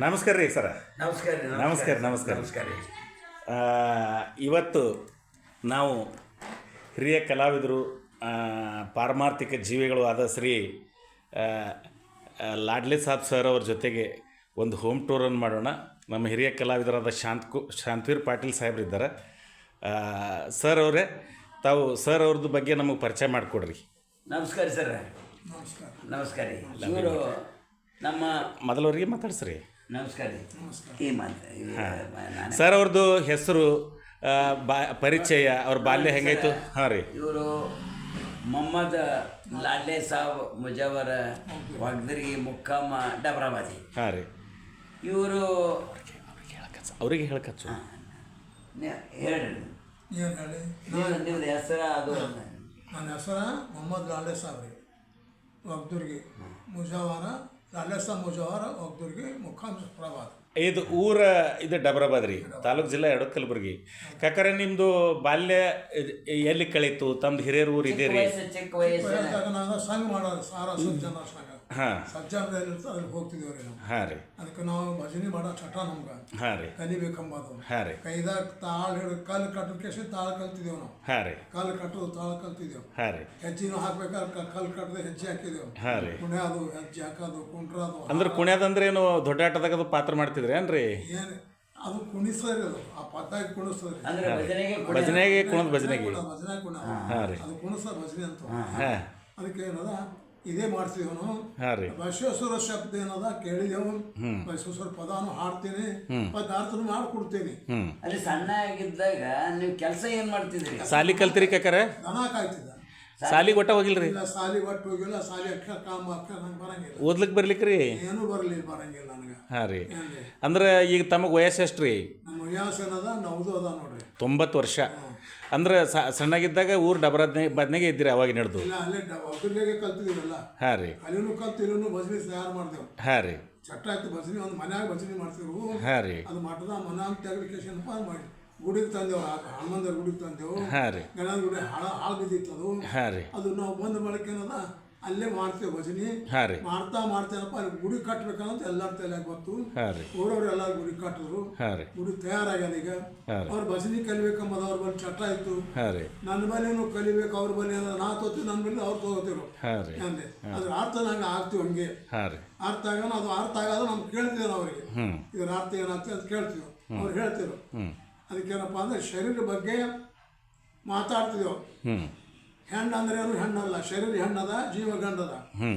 ನಮಸ್ಕಾರ ರೀ ಸರ. ನಮಸ್ಕಾರ ರೀ, ನಮಸ್ಕಾರ, ನಮಸ್ಕಾರ. ನಮಸ್ಕಾರ. ರೀ. ಇವತ್ತು ನಾವು ಹಿರಿಯ ಕಲಾವಿದರು ಆ, ಪಾರಮಾರ್ಥಿಕ ಜೀವಿಗಳು ಆದ ಶ್ರೀ ಲಾಡ್ಲೆ ಸಾಬ್ ಸರ್ ಅವ್ರ ಜೊತೆಗೆ ಒಂದು ಹೋಮ್ ಟೂರನ್ನು ಮಾಡೋಣ. ನಮ್ಮ ಹಿರಿಯ ಕಲಾವಿದರಾದ ಶಾಂತ್ ಕು ಶಾಂತವೀರ್ ಪಾಟೀಲ್ ಸಾಹೇಬ್ರಿದ್ದಾರೆ ಆ, ಸರ್ ಅವರೇ ತಾವು ಸರ್ ಅವ್ರದ್ದು ಬಗ್ಗೆ ನಮಗೆ ಪರಿಚಯ ಮಾಡಿಕೊಡ್ರಿ. ನಮಸ್ಕಾರ ಸರ್. ನಮಸ್ಕಾರ. ರೀ. ಇವರು ನಮ್ಮ ಮೊದಲವರಿಗೆ ಮಾತಾಡ್ಸ್ರಿ. ನಮಸ್ಕಾರ ಈ ಮಾತು ಸರ್ ಅವ್ರದ್ದು ಹೆಸರು ಬಾ ಪರಿಚಯ ಅವ್ರ ಬಾಲ್ಯ ಹೆಂಗಾಯ್ತು ಹಾಂ ರೀ. ಇವರು ಮೊಹಮ್ಮದ್ ಲಾಡ್ಲೆ ಸಾಬ್ ಮುಜಾವರ ವಾಗ್ದರ್ಗಿ ಮುಕ್ಕಾಮ ಡಬ್ರಾಬಾದಿ. ಹಾಂ ರೀ. ಇವರು ಅವರಿಗೆ ಹೇಳ್ಕಚ್ಚು ಹೇಳಿ? ನಿಮ್ದು ಹೆಸರು ಅದು ನನ್ನ ಹೆಸರು ಮೊಹಮ್ಮದ್ ಲಾಡ್ಲೆ ಸಾಬ್ ರೀ. ಒಗ್ದುರ್ಗಿ ಮುಜಾವಾರ ಲಾಲೆ ಸಾಬ್ ಮುಜಾವಾರ ಒಗ್ದುರ್ಗಿ ಮುಖಾಂ ಪ್ರಭಾತ್ ಇದು ಊರ ಇದು ಡಬರಾಬಾದ್ ರೀ ತಾಲೂಕು ಜಿಲ್ಲೆ ಎರಡು ಕಲಬುರ್ಗಿ. ಕಾಕರೆ ನಿಮ್ಮದು ಬಾಲ್ಯ ಎಲ್ಲಿ ಕಳೀತು? ತಮ್ದು ಹಿರಿಯರ ಊರು ಇದೆ ರೀ. ಸಂಘ ಮಾಡೋದು ಸಾರ ಸಜ್ಜನ ಹಾಂ. ಸಜ್ಜನ ಹೋಗ್ತಿದ್ದೀವಿ ರೀ ಹಾಂ ರೀ. ಅದಕ್ಕೆ ನಾವು ಭಜನೆ ಮಾಡೋ ಚಟ ನಮ್ಗೆ. ಹಾಂ ರೀ. ಕಲಿಬೇಕಂಬದು. ಹಾಂ ರೀ. ಕೈದಾಗ ತಾಳ ಹಿಡಿದು ಕಲ್ಲು ಕಟ್ಟೋ ಕೇಸಿ ತಾಳ ಕಲ್ತಿದ್ದೇವೆ ನಾವು. ಹಾಂ ರೀ. ಕಲ್ಲು ಕಟ್ಟೋದು ತಾಳ ಕಲ್ತಿದ್ದೇವೆ. ಹಾಂ ರೀ. ಹೆಜ್ಜೆನೂ ಹಾಕ್ಬೇಕಾದ್ರೆ ಕಲ್ಲು ಕಟ್ಟದೆ ಹೆಜ್ಜೆ ಹಾಕಿದ್ದೇವೆ. ಹಾಂ ರೀ. ಕುಣ್ಯಾದು ಹೆಜ್ಜೆ ಹಾಕೋದು ಕುಂಡ್ರದು ಅಂದ್ರೆ ಕುಣ್ಯದಂದ್ರೆ ಏನು ದೊಡ್ಡಾಟದಾಗ ಅದು ಪಾತ್ರ ಮಾಡ್ತಿದ್ರಿ? ಏನ್ರಿ? ಏನು ಅದು ಕುಣಿಸೋರಿ ಅದು. ಆ ಪದ್ದಾಗಿ ಕುಣಿಸೋರಿ ಅಂದ್ರೆ ಭಜನೆಗೆ ಕುಣದ ಭಜನೆಗೆ. ಭಜನೆ ಕುಣ ರೀ. ಅದು ಕುಣಿಸ ಭಜನೆ ಅಂತ. ಹಾಂ ಅದಕ್ಕೆ ಏನದ? ಇದೇ ಮಾಡ್ತೀವಿ ಅವನು. ಹಾಂ ರೀ. ಬಸವೇಶ್ವರ ಶಬ್ದ ಏನದ? ಕೇಳಿದೆವು. ಬಸವೇಶ್ವರ ಪದಾನು ಹಾಡ್ತೀನಿ. ಪದಾರ್ಥನು ಮಾಡ್ಕೊಡ್ತೀನಿ. ಅಲ್ಲಿ ಸಣ್ಣ ಆಗಿದ್ದಾಗ ನೀವು ಕೆಲಸ ಏನ್ ಮಾಡ್ತಿದ್ರಿ ಸಾಲಿ ಕಲ್ತಿರಿ ಕಾಕರೆ ದನ ಕಾಯ್ತಿದ್ದ. ಸಾಲಿಗೆ ಒಟ್ಟ ಹೋಗಿಲ್ರಿ? ಇಲ್ಲ ಸಾಲಿ ಒಟ್ಟು ಹೋಗಿಲ್ಲ ಸಾಲಿ ಅಕ್ಷರ ಕಾಮ ಅಕ್ಷರ ನಂಗೆ ಬರಂಗಿಲ್ಲ. ಓದ್ಲಿಕ್ಕೆ ಬರ್ಲಿಕ್ಕೆ ರೀ ಏನೂ ಬರಲಿ ಬರಂಗಿಲ್ಲ ನನಗೆ. ಹಾಂ ರೀ. ಏನ್ರಿ ಅಂದ್ರೆ ಈಗ ತಮಗೆ ವಯಸ್ಸು ಎಷ್ಟು ರೀ ನಮ್ಮ ವಯಸ್ಸು ಏನದ ನಮ್ದು ಅದ ನೋಡ್ರಿ. ತೊಂಬತ್ತು ವರ್ಷ. ಅಂದ್ರೆ ಸ- ಸಣ್ಣಗಿದ್ದಾಗ ಊರು ಡಬರದ್ನೆ ಬದ್ನೆಗೆ ಇದ್ದೀರಿ ಅವಾಗ ನಡೆದು? ಇಲ್ಲ ಅಲ್ಲೇ ಒಬ್ಬರಿಗೆ ಕಲ್ತಿದ್ದೀವಲ್ಲ ಹಾಂ ರೀ. ಅಲ್ಲಿನೂ ಕಲ್ತು ಇಲ್ಲೂ ಭಜನೆ ತಯಾರು ಮಾಡ್ದೇವು. ಹಾಂ ರೀ. ಚಟ್ಟ ಆಯ್ತು ಬಸ್ನಿ ಒಂದು ಮನ್ಯಾಗ ಬಸ್ನಿ ಮಾಡ್ತೀವಿ ಹಾಂ ರೀ. ಅದು ಮಠದ ಮನಾಂಗ ತೆಗಲಿಕೇಶನ್ ಮಾಡಿ ಗುಡಿಗೆ ತಂದೆವು ಹನುಮಂದರ ಗುಡಿಗೆ ತಂದೆವು ಹಾಂ ರೀ ಗುಡಿ ಹಾಳ ಹಾಳು ಬಿದ್ದಿತ್ತು ಅದು ಹಾಂ ರೀ ಅದು ನಾವು ಬಂದ ಬಳಕೆ ಏನದ ಅಲ್ಲೇ ಮಾಡ್ತೇವೆ ಭಜನೆ ಹಾಂ ರೀ ಮಾಡ್ತಾ ಮಾಡ್ತೇನಪ್ಪ ಅಲ್ಲಿ ಗುಡಿ ಕಟ್ಬೇಕಂತ ಎಲ್ಲರ ತಲೆಯಾಗ ಗೊತ್ತು ಊರವ್ರು ಎಲ್ಲ ಗುಡಿ ಕಟ್ಟಿದ್ರು ಗುಡಿ ತಯಾರಾಗ್ಯದ ಈಗ ಅವ್ರ ಭಜನೆ ಕಲಿಬೇಕಂಬುದು ಅವ್ರ ಬಳಿ ಚಟ ಇತ್ತು ನನ್ನ ಬಳಿನೂ ಕಲಿಬೇಕು ಅವ್ರ ಬಲಿ ಅಂದ್ರೆ ನಾ ತೋತಿ ನನ್ನ ಬಳಿ ಅವ್ರು ತಗೋತಿರು ಅಂದೆ ಅದ್ರ ಅರ್ಥ ನಂಗೆ ಆಗ್ತೀವಿ ಹಂಗೆ ಅರ್ಥ ಆಗೋಣ ಅದು ಅರ್ಥ ಆಗೋದು ನಮ್ಗೆ ಕೇಳ್ತೀವಿ ಅವರಿಗೆ ಇದ್ರ ಅರ್ಥ ಏನಾಗ್ತದೆ ಅಂತ ಕೇಳ್ತೀವಿ ಅವ್ರು ಹೇಳ್ತಿರು ಅದಕ್ಕೇನಪ್ಪ ಅಂದ್ರೆ ಶರೀರ ಬಗ್ಗೆ ಮಾತಾಡ್ತಿದ್ದೆವು ಹೆಣ್ಣು ಅಂದರೆ ಏನು ಹೆಣ್ಣಲ್ಲ ಶರೀರ ಹೆಣ್ಣದ ಜೀವ ಗಂಡದ. ಹ್ಞೂ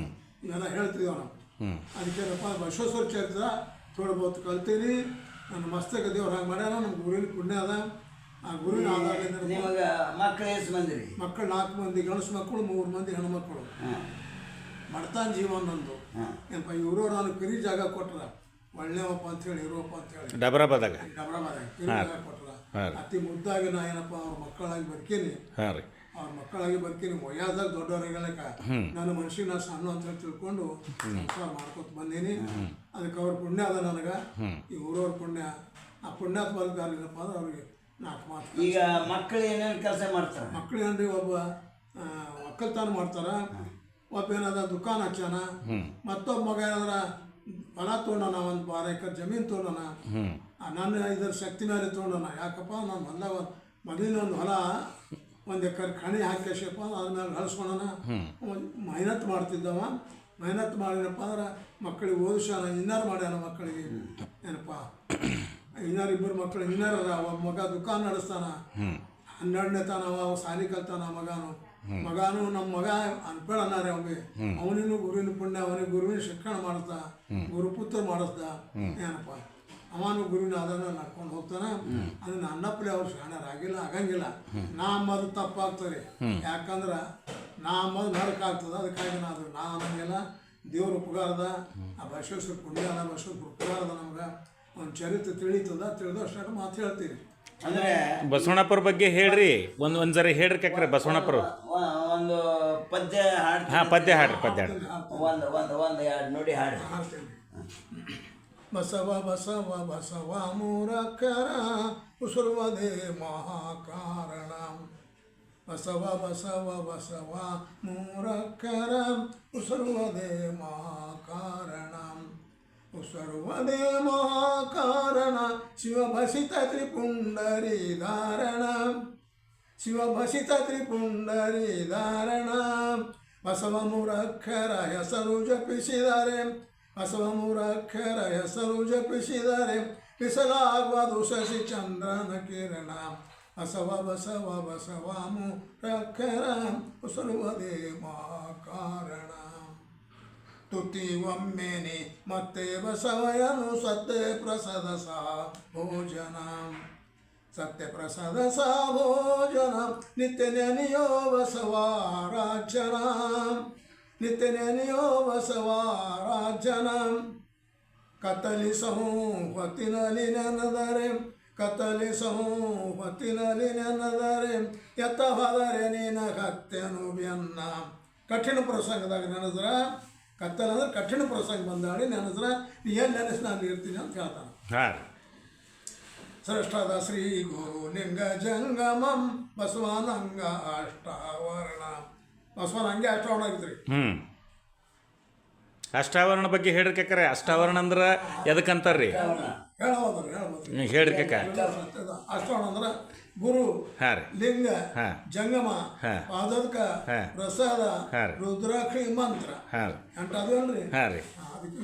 ಇವೆಲ್ಲ ಹೇಳ್ತಿದ್ದೇವೆ ನಾವು. ಅದಕ್ಕೇನಪ್ಪ ಬಸವೇಶ್ವರ ಚರಿತ್ರ ಥೋಡ್ಬೋದು ಕಲ್ತೀನಿ. ನನ್ನ ಮಸ್ತಕ ದೇವ್ರು ಹಾಗೆ ಮಾಡ್ಯಾರ ನಮ್ಮ ಗುರುವಿನ ಪುಣ್ಯ ಅದ. ಆ ಗುರುವಿನ ಆಧಾರದಿಂದ ನಿಮಗೆ ಮಕ್ಕಳು ಎಷ್ಟು ಮಂದಿರಿ ಮಕ್ಕಳು ನಾಲ್ಕು ಮಂದಿ ಗಂಡಸು ಮಕ್ಕಳು ಮೂರು ಮಂದಿ ಹೆಣ್ಣು ಮಕ್ಕಳು ಮಾಡ್ತಾನ ಜೀವನ ನಂದು. ಏನಪ್ಪ ಇವರು ನಾನು ಕಿರಿ ಜಾಗ ಕೊಟ್ರ. ಒಳ್ಳೆವಪ್ಪ ಅಂತ ಹೇಳಿ ಅಂತೇಳಿ. ಅಂತ ಹೇಳಿ ಕಿರಿ ಜಾಗ ಕೊಟ್ರ ಹಾಂ ಅತಿ ಮುದ್ದಾಗಿ ನಾ ಏನಪ್ಪ ಅವ್ರ ಮಕ್ಕಳಾಗಿ ಬರ್ಕೇನಿ ಹಾಂ ರೀ. ಅವ್ರ ಮಕ್ಕಳಾಗಿ ಬರ್ತೀನಿ ವಯಸ್ಸಾಗ ದೊಡ್ಡವರಿಗೆಲ್ಲಕ ನನ್ನ ಮನುಷ್ಯನ ನಾ ಸಣ್ಣ ಅಂತ ಹೇಳಿ ತಿಳ್ಕೊಂಡು ಸಂಸಾರ ಮಾಡ್ಕೊತ ಬಂದೀನಿ. ಅದಕ್ಕೆ ಅವ್ರ ಪುಣ್ಯ ಅದ ನನಗೆ. ಈ ಊರವ್ರ ಪುಣ್ಯ. ಆ ಪುಣ್ಯಾತ್ ಬರ್ಗಾರಿಲ್ಲಪ್ಪ ಅಂದ್ರೆ ಅವ್ರಿಗೆ ನಾಲ್ಕು ಮಾತು ಈಗ ಮಕ್ಕಳು ಏನೇನು ಕೆಲಸ ಮಾಡ್ತಾರೆ? ಮಕ್ಳು ಏನ್ರಿ ಒಬ್ಬ ಒಕ್ಕಲ್ತಾನ ಮಾಡ್ತಾರ. ಒಬ್ಬ ಏನದ ದುಕಾನ್ ಹಚ್ಚಾನ ಮತ್ತೊಬ್ಬ ಮಗ ಏನಾದ್ರ ಹೊಲ ತೊಗೊಂಡನ ಒಂದು ಬಾರ ಎಕರೆ ಜಮೀನು ತೊಗೊಂಡಣ ನನ್ನ ಇದರ ಶಕ್ತಿ ಮೇಲೆ ತೊಗೊಂಡೋಣ ಯಾಕಪ್ಪ ನಾನು ಹೊಲ ಮೊದಲಿನ ಒಂದು ಹೊಲ ಒಂದು ಎಕರೆ ಕಣಿ ಹಾಕ್ಯಶಪ್ಪ ಅದ್ರ ಮೇಲೆ ಗಳಿಸ್ಕೊಂಡನ ಮೆಹನತ್ ಮಾಡ್ತಿದ್ದವ. ಮೆಹನತ್ ಮಾಡಿದಪ್ಪ ಅಂದ್ರೆ ಮಕ್ಕಳಿಗೆ ಓದಿಸ್ಯಾನ ಇನ್ನರ್ ಮಾಡ್ಯಾನ ಮಕ್ಕಳಿಗೆ? ಏನಪ್ಪ? ಇನ್ನಾರು ಇಬ್ಬರು ಮಕ್ಕಳು ಇನ್ನಾರ ಒಬ್ಬ ಮಗ ದುಕಾನ್ ನಡೆಸ್ತಾನ. ಹನ್ನೆರಡನೇ ತಾನ ಅವ ಸಾಲಿ ಕಲ್ತಾನ ಮಗನು. ಮಗನು ನಮ್ಮ ಮಗ ಅನ್ಪೇಳ ಅನ್ನಾರ ಅವನಿಗೆ. ಅವನಿಗೂ ಗುರುವಿನ ಪುಣ್ಯ ಅವನಿಗೆ ಗುರುವಿನ ಶಿಕ್ಷಣ ಮಾಡಿಸ್ದ ಗುರುಪುತ್ರ ಮಾಡಿಸ್ದ. ಏನಪ್ಪ? ಅವನು ಗುರುವಿನ ಅದನ್ನ ನಡ್ಕೊಂಡು ಹೋಗ್ತಾನ. ಅದನ್ನ ಅನ್ನಪ್ಪಲೆ ಅವ್ರು ಶಾಣರಾಗಿಲ್ಲ ಆಗಂಗಿಲ್ಲ. ನಾ ಅಂಬದು ತಪ್ಪಾಗ್ತದೆ. ಯಾಕಂದ್ರ ನಾ ಅಂಬದು ನರಕ ಆಗ್ತದ ಅದಕ್ಕಾಗಿ ನಾ ಅದು ನಾ ಅನ್ನಂಗಿಲ್ಲ. ದೇವ್ರ ಉಪಕಾರದ ಆ ಬಸವೇಶ್ವರ ಪುಣ್ಯ ಅದ ಬಸವೇಶ್ವರ ಉಪಕಾರದ ನಮ್ಗೆ ಒಂದು ಚರಿತ್ರೆ ತಿಳಿತದ ತಿಳಿದಷ್ಟು ಮಾತು ಹೇಳ್ತೀವಿ ಅಂದ್ರೆ ಬಸವಣ್ಣಪ್ಪರ ಬಗ್ಗೆ ಹೇಳ್ರಿ. ಒಂದ್ ಒಂದು ಜರ ಹೇಳ್ರಿ ಕಕ್ರೆ ಬಸವಣ್ಣಪ್ಪರು. ಒಂದು ಪದ್ಯ ಹಾಡ್ತೀನಿ ಹಾ ಪದ್ಯ ಹಾಡ್ರಿ ಪದ್ಯ ಹಾಡ್ರಿ. ಒಂದು ಒಂದು ಒಂದು ಎರಡು ನೋಡಿ ಹಾಡ್ರಿ. ಹಾಡ್ತೇನೆ ಬಸವ ಬಸವ ಬಸವ ಮೂರಕ್ಕರ ಉಸುರುವುದೇ ಮಹಾಕಾರಣ. ಬಸವ ಬಸವ ಬಸವ ಮೂರಕ್ಕರ ಉಸುರುವುದೇ ಮಹಾಕಾರಣ. ಉಸುರು ಸರ್ವದೇ ಮಹಾಕಾರಣ ಶಿವಭಸಿತ ತ್ರಿಪುಂಡರಿ ಧಾರಣ ಶಿವಭಸಿತ ತ್ರಿಪುಂಡರಿ ಧಾರಣ ಬಸವ ಮೂರಕ್ಷರ ಹೆಸರು ಜಪಿಸಿದರೆ ಬಸವ ಮೂರಕ್ಷರ ಹೆಸರು ಜಪಿಸಿದರೆ ಬಿಸಲಾಗುವುದು ಶಶಿ ಚಂದ್ರನ ಕಿರಣ ಬಸವ ಬಸವ ಬಸವ ಮೂರಕ್ಷರ ಸರ್ವದೇ ಮಹಾಕಾರಣ ತುತಿ ಒಮ್ಮೆನೆ ಮತ್ತೆ ಬಸವಯನು ಸತ್ಯ ಪ್ರಸಾದ ಸಾ ಭೋಜನ. ಸತ್ಯ ಪ್ರಸಾದ ಸಾ ಭೋಜನ. ನಿತ್ಯ ನೆನೆಯೋ ಬಸವಾರಾಜನ ನಿತ್ಯ ನೆನೆಯೋ ಬಸವಾರಾಜನ ಕತಲಿ ಹೊತ್ತಿನಲ್ಲಿ ನೆನೆದರೆ ಕತಲಿ ಹೊತ್ತಿನಲ್ಲಿ ನೆನೆದರೆ, ಎತ್ತ ಹೋದರೆ ನೀನ ಕತ್ತೆನು ಬೆನ್ನ. ಕಠಿಣ ಪ್ರಸಂಗದಾಗ ನೆನೆದ್ರ ಕತ್ತಲ ಅಂದ್ರೆ ಕಠಿಣ ಪ್ರಸಂಗ ಬಂದಾಡಿ ಹತ್ರ ನೀ ಏನು ನೆನೆಸಿ ನಾನು ಇರ್ತೀನಿ ಅಂತ ಹೇಳ್ತಾನೆ. ಹಾಂ. ಶ್ರೇಷ್ಠದ ಶ್ರೀ ಗುರು ನಿಂಗ ಜಂಗಮಂ ಬಸವನಂಗ ಅಷ್ಟಾವರಣ. ಬಸವನ ಹಂಗೆ ಅಷ್ಟಾವರಣ ಆಗಿದ್ರಿ. ಹ್ಞೂ ಅಷ್ಟಾವರಣ ಬಗ್ಗೆ ಹೇಳಿರಿ ಕಕ್ಕರೆ. ಅಷ್ಟಾವರಣ ಅಂದ್ರೆ ಎದಕ್ಕಂತಾರ್ರಿ ಹೇಳ್ರಿ ಕಕ್ಕ. ಅಷ್ಟಾವರಣ ಅಂದ್ರೆ ಗುರು ಲಿಂಗ. ಜಂಗಮ. ಪಾದಕ ಪ್ರಸಾದ ರುದ್ರಾಕ್ಷಿ ಮಂತ್ರ ಅಂತ ರೀ ಎಂಟ ರೀ ಅದಕ್ಕೆ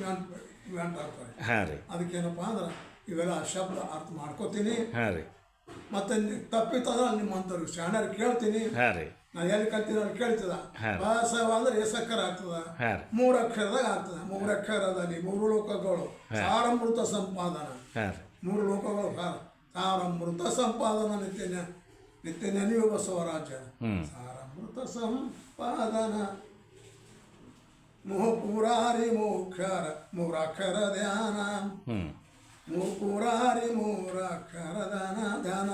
ಆಗ್ತಾರೆ ಅದಕ್ಕೇನಪ್ಪ ಅಂದ್ರೆ ಇವೆಲ್ಲ ಶಬ್ದ ಅರ್ಥ ಮಾಡ್ಕೋತೀನಿ ಮತ್ತೆ ತಪ್ಪಿತ್ತದ ನಿಮ್ಮಂಥವ್ರಿಗೆ ಶಾಣರು ಕೇಳ್ತೀನಿ ನಾನು ಎಲ್ಲಿ ಕಲ್ತೀನಿ ಅಲ್ಲಿ ಕೇಳ್ತದ ಬಾಸವ ಅಂದ್ರೆ ಎಸಕ್ಕರ ಆಗ್ತದ ಮೂರ ಅಕ್ಷರದಾಗ ಆಗ್ತದ ಮೂರು ಅಕ್ಷರದಲ್ಲಿ ಮೂರು ಲೋಕಗಳು ಸಾರಮೃತ ಸಂಪಾದನ ಮೂರು ಲೋಕಗಳು ಸಾರ ಸಾರಮೃತ ಸಂಪಾದನ ನಿತ್ಯ ನಿತ್ಯ ನೆನೆಯುವ ಬಸವರಾಜ. ಹ್ಮ್. ಸಾರಮೃತ ಸಂಪಾದನ ಮುಹುಪುರಾರಿ ಮೋಕ್ಷರ ಮೂರಕ್ಷರ ಧ್ಯಾನ. ಹ್ಞೂ ಮೂಪುರಾರಿ ಮೂರಕ್ಷರ ಧ್ಯಾನ ಧ್ಯಾನ.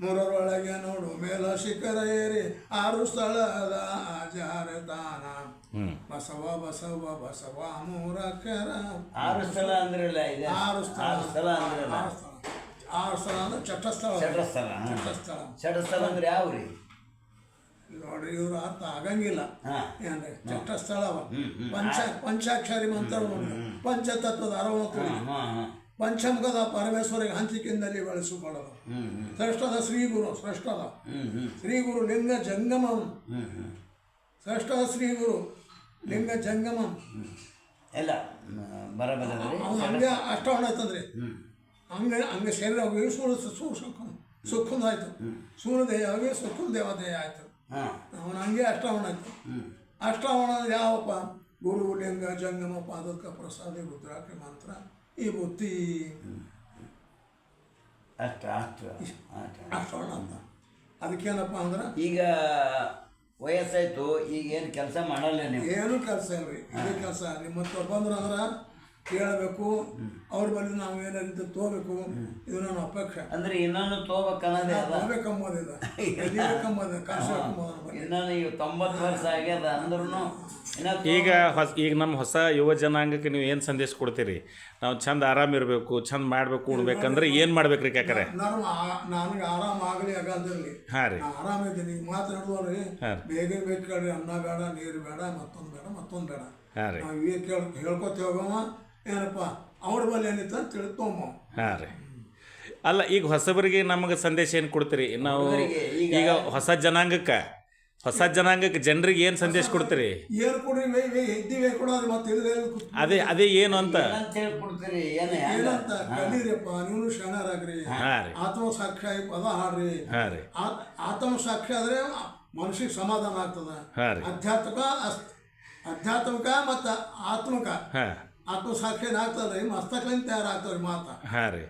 ಮೂರರೊಳಗೆ ನೋಡು ಮೇಲ ಶಿಖರ ಏರಿ ಆರು ಸ್ಥಳದ ಆಚಾರ ದಾನ. ಬಸವ ಬಸವ ಬಸವ ಮೂರಕ್ಷರ. ಆರು ಸ್ಥಳ ಅಂದ್ರೆ ಇದೆ ಆರು ಸ್ಥಳ. ಆರು ಸ್ಥಳ ಅಂದ್ರಲ್ಲ? ಆರು ಸ್ಥಳ ಅಂದ್ರೆ ಚಟ್ಟಸ್ಥಳ ಷಟಸ್ಥಳ. ಚಟ್ಟಸ್ಥಳ ಷಟಸ್ಥಳ ಅಂದ್ರೆ ಯಾವ ರೀ ನೋಡ್ರಿ ಇವ್ರ ಅರ್ಥ ಆಗಂಗಿಲ್ಲ. ಹಾ. ಏನ್ರಿ? ಚಟ್ಟಸ್ಥಳವ ಪಂಚ ಪಂಚಾಕ್ಷರಿ ಮಂತ್ರ ನೋಡಿ ಪಂಚತತ್ವದ ಅರವತ್ತು ಹಾಂ ಹಾಂ ಪಂಚಮುಖದ ಪರಮೇಶ್ವರಿಗೆ ಹಂಚಿಕೆಯಿಂದಲೇ ಬೆಳೆಸಿಕೊಳ್ಳೋದು. ಹ್ಞೂ ಹ್ಞೂ ಶ್ರೇಷ್ಠದ ಶ್ರೀಗುರು ಶ್ರೇಷ್ಠದ. ಹ್ಞೂ ಹ್ಞೂ ಶ್ರೀಗುರು ಲಿಂಗ ಜಂಗಮಂ. ಹ್ಞೂ ಹ್ಞೂ ಶ್ರೇಷ್ಠದ ಶ್ರೀಗುರು ಲಿಂಗ ಜಂಗಮಂ. ಎಲ್ಲ ಬರಬರದ್ರಿ ಅವ್ನು ಹಂಗೆ ಅಷ್ಟವಣ ಹಂಗೆ ಹಂಗೆ ಶರೀರ ಹೋಗಿ ಸುಳ್ಳು ಸುಖ ಸುಖಂದಾಯ್ತು ಹೋಗಿ ಸುಖದ ದೇವದೇಹ ಆಯ್ತು. ಅವನು ಹಂಗೆ ಅಷ್ಟಾವಣ ಆಯಿತು. ಅಷ್ಟಾವಣ ಅಂದ್ರೆ ಯಾವಪ್ಪ? ಗುರು ಲಿಂಗ ಜಂಗಮ ಪಾದಕ ಪ್ರಸಾದ ರುದ್ರಾಕ್ಷ ಮಂತ್ರ ಈ ಬುತ್ತಿ. ಅಷ್ಟ ಅಷ್ಟು ಅಷ್ಟು ಅಷ್ಟವಣ ಅಂತ ಅದಕ್ಕೇನಪ್ಪ ಅಂದ್ರೆ? ಈಗ ವಯಸ್ಸಾಯ್ತು ಈಗ ಏನು ಕೆಲಸ ಮಾಡಲ್ಲ ನೀವು? ಏನು ಕೆಲಸ ಇಲ್ರಿ. ಇದೇ ಕೆಲಸ. ನಿಮ್ಮ ಬಂದ್ರು ಅಂದ್ರೆ ಕೇಳಬೇಕು ಅವ್ರ ಬಳಿ ನಾವು ಏನಾರಿದ್ದು ತೋಬೇಕು ಇದು ನನ್ನ ಅಪೇಕ್ಷೆ. ಅಂದ್ರೆ ಇನ್ನೊಂದು ತೋಬೇಕನ್ನೋದೇ ಇನ್ನೊಂದು ಈಗ ತೊಂಬತ್ತು ವರ್ಷ ಆಗ್ಯದ ಅಂದ್ರೂ ಈಗ ಹೊಸ ಈಗ ನಮ್ಮ ಹೊಸ ಯುವ ಜನಾಂಗಕ್ಕೆ ನೀವು ಏನು ಸಂದೇಶ ಕೊಡ್ತೀರಿ? ನಾವು ಚಂದ ಆರಾಮ ಇರಬೇಕು ಚಂದ ಮಾಡಬೇಕು ಉಣ್ಬೇಕಂದ್ರೆ ಏನು ಮಾಡ್ಬೇಕು ರೀ ಕಾಕರೆ ನನಗೆ ಆರಾಮ ಆಗಲಿ ಆಗಂದಿರಲಿ ಹಾಂ ರೀ. ಆರಾಮ ಆರಾಮಿದ್ದೀನಿ ಈಗ. ಬೇಗ ಬೇಕು ಕೇಳ್ರಿ ಅನ್ನ ಬೇಡ ನೀರು ಬೇಡ ಮತ್ತೊಂದು ಬೇಡ ಮತ್ತೊಂದು ಬೇಡ. ಹಾಂ ರೀ. ನಾವು ಈಗ ಕೇಳ್ ಹೇಳ್ಕೊತ ಹೋಗವ ಏನಪ್ಪ? ಅವ್ರ ಬಳಿ ಏನಿತ್ತು ಅಂತ ತಿಳ್ಕೊಂಬ ಹಾಂ ರೀ. ಅಲ್ಲ ಈಗ ಹೊಸಬರಿಗೆ ನಮಗೆ ಸಂದೇಶ ಏನು ಕೊಡ್ತೀರಿ? ನಾವು ಹುಡುಗರಿಗೆ ಈಗ- ಈಗ ಹೊಸ ಜನಾಂಗಕ್ಕೆ ಹೊಸ ಜನಾಂಗಕ್ಕೆ ಜನರಿಗೆ ಏನು ಸಂದೇಶ ಕೊಡ್ತೀರಿ? ಏನು ಕೊಡ್ರಿ? ವೈ ವೈ ಇದ್ದೀವಿ ಕೊಡೋದು ಮತ್ತೆ ಇಲ್ಲದೆ ಅದೇ ಅದೇ ಏನು ಅಂತ? ಏನಂತ ಹೇಳಿ ಕೊಡ್ತೀರಿ? ಏನು ಏನಂತ? ಕಲೀರಿಯಪ್ಪ ನೀವು ಶರಣರಾಗ್ರಿ. ಹಾಂ. ರೀ. ಆತ್ಮ ಸಾಕ್ಷಿ ಪದ ಹಾಡ್ರಿ. ಹಾಂ ರೀ. ಆ- ಆತ್ಮ ಸಾಕ್ಷಿ ಆದ್ರೆ ಮನುಷ್ಯಗೆ ಸಮಾಧಾನ ಆಗ್ತದ. ಹಾಂ ರೀ. ಆಧ್ಯಾತ್ಮಿಕ ಅಸ್- ಆಧ್ಯಾತ್ಮಿಕ ಮತ್ತು ಆತ್ಮಕ. ಹಾಂ. ಆತ್ಮ ಸಾಕ್ಷಿ ರೀ ಮಸ್ತಕಲಿಂದ ತಯಾರಾಗ್ತದ್ರಿ ಮಾತ. ಹಾಂ ರೀ.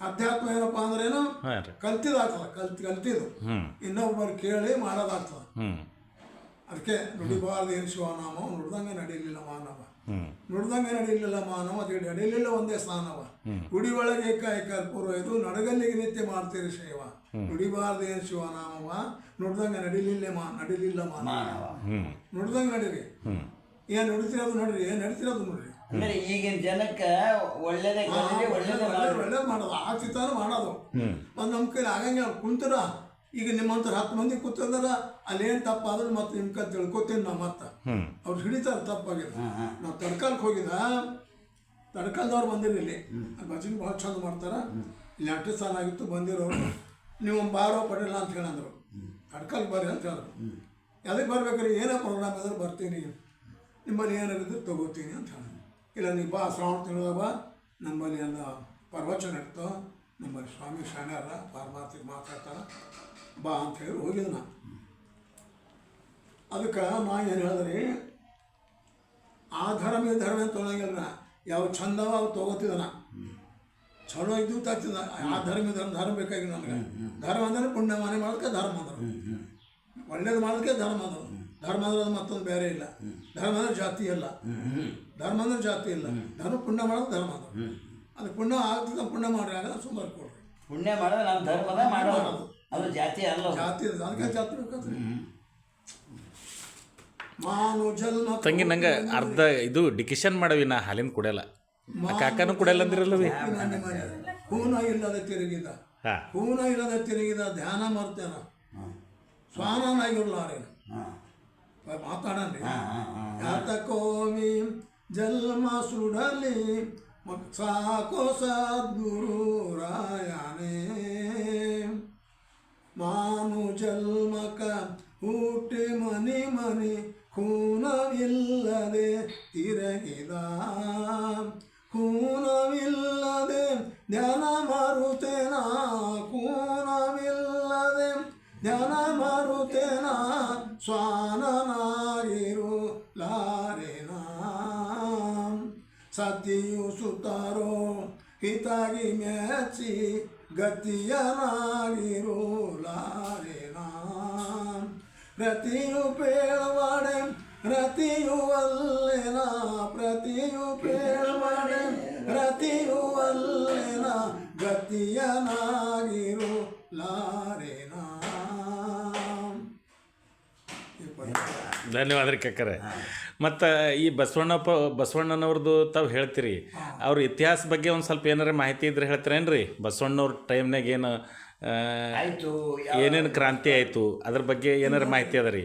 ಅಧ್ಯಾತ್ಮ ಏನಪ್ಪ ಅಂದ್ರೇನು? ಏನು ಕಲ್ತಿದಾಗ್ತದೆ ಕಲ್ತ್ ಕಲ್ತಿದ್ದು. ಇನ್ನೊಬ್ಬರು ಕೇಳಿ ಮಾಡೋದಾಗ್ತದೆ. ಅದಕ್ಕೆ ನುಡಿಬಾರ್ದು ಏನು ಶಿವನಾಮ? ನುಡ್ದಂಗೆ ನಡೀಲಿಲ್ಲ ಮಾನವ. ನುಡ್ದಂಗೆ ನಡೀಲಿಲ್ಲ ಮಾನವ ಅದು ನಡೀಲಿಲ್ಲ ಒಂದೇ ಸ್ಥಾನವ. ಗುಡಿ ಒಳಗೆ ಏಕಾಏಕ ಪೂರ್ವ ಇದು ನಡಗಲ್ಲಿಗೆ ನಿತ್ಯ ಮಾಡ್ತೀರಿ ಶೈವ. ನುಡಿಬಾರ್ದು ಏನು ಶಿವನಾಮವ? ನುಡ್ದಂಗೆ ನಡೀಲಿಲ್ಲ ಮಾ ನಡೀಲಿಲ್ಲ ಮಾನವ. ನುಡ್ದಂಗೆ ನಡೀರಿ. ಏನು ನಡೀತಿರೋದು ನೋಡ್ರಿ ಏನು ನಡೀತಿರೋದು ನೋಡ್ರಿ. ಅಂದ್ರೆ ಈಗಿನ ಜನಕ್ಕೆ ಒಳ್ಳೇದೇ ಕಲೀಲಿ ಒಳ್ಳೇದೇ ಮಾಡಿ ಒಳ್ಳೇದು ಮಾಡೋದು. ಆಗ್ತಿತ್ತಾನ ಮಾಡೋದು. ಮತ್ತು ನಮ್ಮ ಕೈಲಿ ಆಗಂಗಿಲ್ಲ ಅವ್ರು ಕುಂತರ ಈಗ ನಿಮ್ಮಂತರ ಹತ್ತು ಮಂದಿ ಕೂತಂದ್ರ ಅಲ್ಲೇನು ತಪ್ಪಾದ್ರೆ ಮತ್ತೆ ನಿಮ್ಮ ಕೈ ತಿಳ್ಕೊತೀನಿ ನಾ ಮತ್ತೆ. ಅವ್ರು ಹಿಡಿತಾರೆ ತಪ್ಪಾಗಿದೆ. ನಾವು ತಡ್ಕಾಲಕ್ಕೆ ಹೋಗಿದ ತಡ್ಕಲ್ದವ್ರು ಬಂದಿರಿ ಇಲ್ಲಿ ಅಲ್ಲಿ ಭಜನೆ ಭಾಳ ಚಂದ ಮಾಡ್ತಾರೆ. ಇಲ್ಲಿ ಎಂಟು ಸಾಲ ಆಗಿತ್ತು ಬಂದಿರೋರು. ನೀವು ಬಾರೋ ಪಡಿಲ್ಲ ಅಂತ ಹೇಳಂದ್ರು. ತಡ್ಕಲ್ ಬರ್ರಿ ಅಂತ ಹೇಳಿದ್ರು. ಎದಕ್ಕೆ ಬರ್ಬೇಕ್ರಿ? ಏನೋ ಪ್ರೋಗ್ರಾಮ್ ಇದ್ರೆ ಬರ್ತೀನಿ. ನಿಮ್ಮಲ್ಲಿ ಏನಾಗಿದ್ರೆ ತಗೋತೀನಿ ಅಂತ ಹೇಳಿದ್ರು. ಇಲ್ಲ ನೀ ಬಾ ಶ್ರಾವಣ ತಿಳಿದವ ಬಾ. ನಮ್ಮಲ್ಲಿ ಎಲ್ಲ ಪ್ರವಚನ ಇತ್ತು ನಮ್ಮಲ್ಲಿ ಸ್ವಾಮಿ ಶಾಣ್ಯಾರ ಪಾರಮಾರ್ಥಿಗೆ ಮಾತಾಡ್ತಾರೆ. ಬಾ ಅಂತ ಹೇಳಿ ಹೋಗಿದ್ದು ನಾ. ಅದಕ್ಕೆ ನಾ ಏನು ಹೇಳಿದ್ರಿ ಆ ಧರ್ಮ ಈ ಧರ್ಮ ಅಂತ ತೊಗೊಳಂಗಿಲ್ಲ ಯಾವ ಚಂದವ ಅವು ತೊಗೋತಿದ್ದ ನಾ. ಚಲೋ ಇದ್ದು ತಾಗ್ತಿದ್ದ ಆ ಧರ್ಮ ಧರ್ಮ ಧರ್ಮ ಬೇಕಾಗಿಲ್ಲ ನನಗೆ ಧರ್ಮ ಅಂದರೆ ಪುಣ್ಯ ಮಾನೆ ಮಾಡೋದಕ್ಕೆ ಧರ್ಮ ಅಂದ್ರೆ. ಒಳ್ಳೇದು ಮಾಡೋದಕ್ಕೆ ಧರ್ಮ ಅಂದ್ರೆ. ಧರ್ಮ ಅಂದ್ರೆ ಅದು ಮತ್ತೊಂದು ಬೇರೆ ಇಲ್ಲ. ಧರ್ಮ ಅಂದ್ರೆ ಜಾತಿ ಇಲ್ಲ ಧರ್ಮ ಅಂದ್ರೆ ಜಾತಿ ಇಲ್ಲ. ಧರ್ಮ ಪುಣ್ಯ ಮಾಡೋದು ಧರ್ಮ ಅದು ಅದು ಪುಣ್ಯ ಆಗ್ತದ ಪುಣ್ಯ ಮಾಡ್ರಿ ಆಗ ಸುಮಾರು ಕೊಡ್ರಿ ಪುಣ್ಯ ಮಾಡೋದು ನಮ್ಮ ಧರ್ಮದ ಮಾಡೋದು. ಅದು ಜಾತಿ ಅಲ್ಲ ಜಾತಿ ಅದಕ್ಕೆ ಜಾತಿ ಬೇಕಂದ್ರೆ. ಮಾನು ಜನ್ಮ ತಂಗಿ ನಂಗೆ ಅರ್ಧ ಇದು ಡಿಕಿಷನ್ ಮಾಡವಿ ನಾ ಹಾಲಿನ ಕುಡಿಯಲ್ಲ ಕಾಕನು ಕುಡಿಯಲ್ಲ ಅಂದಿರಲ್ಲವಿ ಹೂನ ಇಲ್ಲದ ತಿರುಗಿದ. ಹೂನ ಇಲ್ಲದ ತಿರುಗಿದ ಧ್ಯಾನ ಮಾಡ್ತೇನೆ. ಸ್ವಾನನಾಗಿರ್ಲಾರೇನು ಹಾಂ ಯಾತಕೋಮಿ ಜನ್ಮ ಸುಡಲಿ ಸಾಕೋ ಮಾನು ಜನ್ಮಕ ಹುಟ್ಟಿ ಮನಿ ಮನಿ ಖೂನವಿಲ್ಲದೆ ತಿರಗಿದ. ಖೂನವಿಲ್ಲದೆ ಧ್ಯಾನ ಮಾರುತೇನ ಖೂನವಿಲ್ಲದೆ ಧ್ಯಾನ ಮಾರುತೇನ ಸ್ವಾನನಾಗಿರು ಲಾರೇನ ಸತಿಯು ಸುತ್ತಾರೋ ಹಿತಾಗಿ ಮೆಚ್ಚಿ ಗತಿಯನಾಗಿರು ಲಾರೇನ ಪ್ರತಿಯು ಪೇಳವಾಡೆ ಪ್ರತಿಯು ಅಲ್ಲೇನ, ಪ್ರತಿಯು ಪೇಳವಾಡೆ ಪ್ರತಿಯು ಅಲ್ಲೇನ ಗತಿಯನಾಗಿರು ಲಾರೇನ ಧನ್ಯವಾದ ರೀ ಕಕ್ಕರೆ. ಮತ್ತು ಈ ಬಸವಣ್ಣಪ್ಪ ಬಸವಣ್ಣನವ್ರದ್ದು ತಾವು ಹೇಳ್ತೀರಿ ಅವ್ರ ಇತಿಹಾಸ ಬಗ್ಗೆ ಒಂದು ಸ್ವಲ್ಪ ಏನಾರ ಮಾಹಿತಿ ಇದ್ರೆ ಹೇಳ್ತೀರೇನ್ರಿ? ಬಸವಣ್ಣವ್ರ ಟೈಮ್ನಾಗ ಏನು ಆಯಿತು ಏನೇನು ಕ್ರಾಂತಿ ಆಯಿತು ಅದ್ರ ಬಗ್ಗೆ ಏನಾರ ಮಾಹಿತಿ ಅದ ರೀ?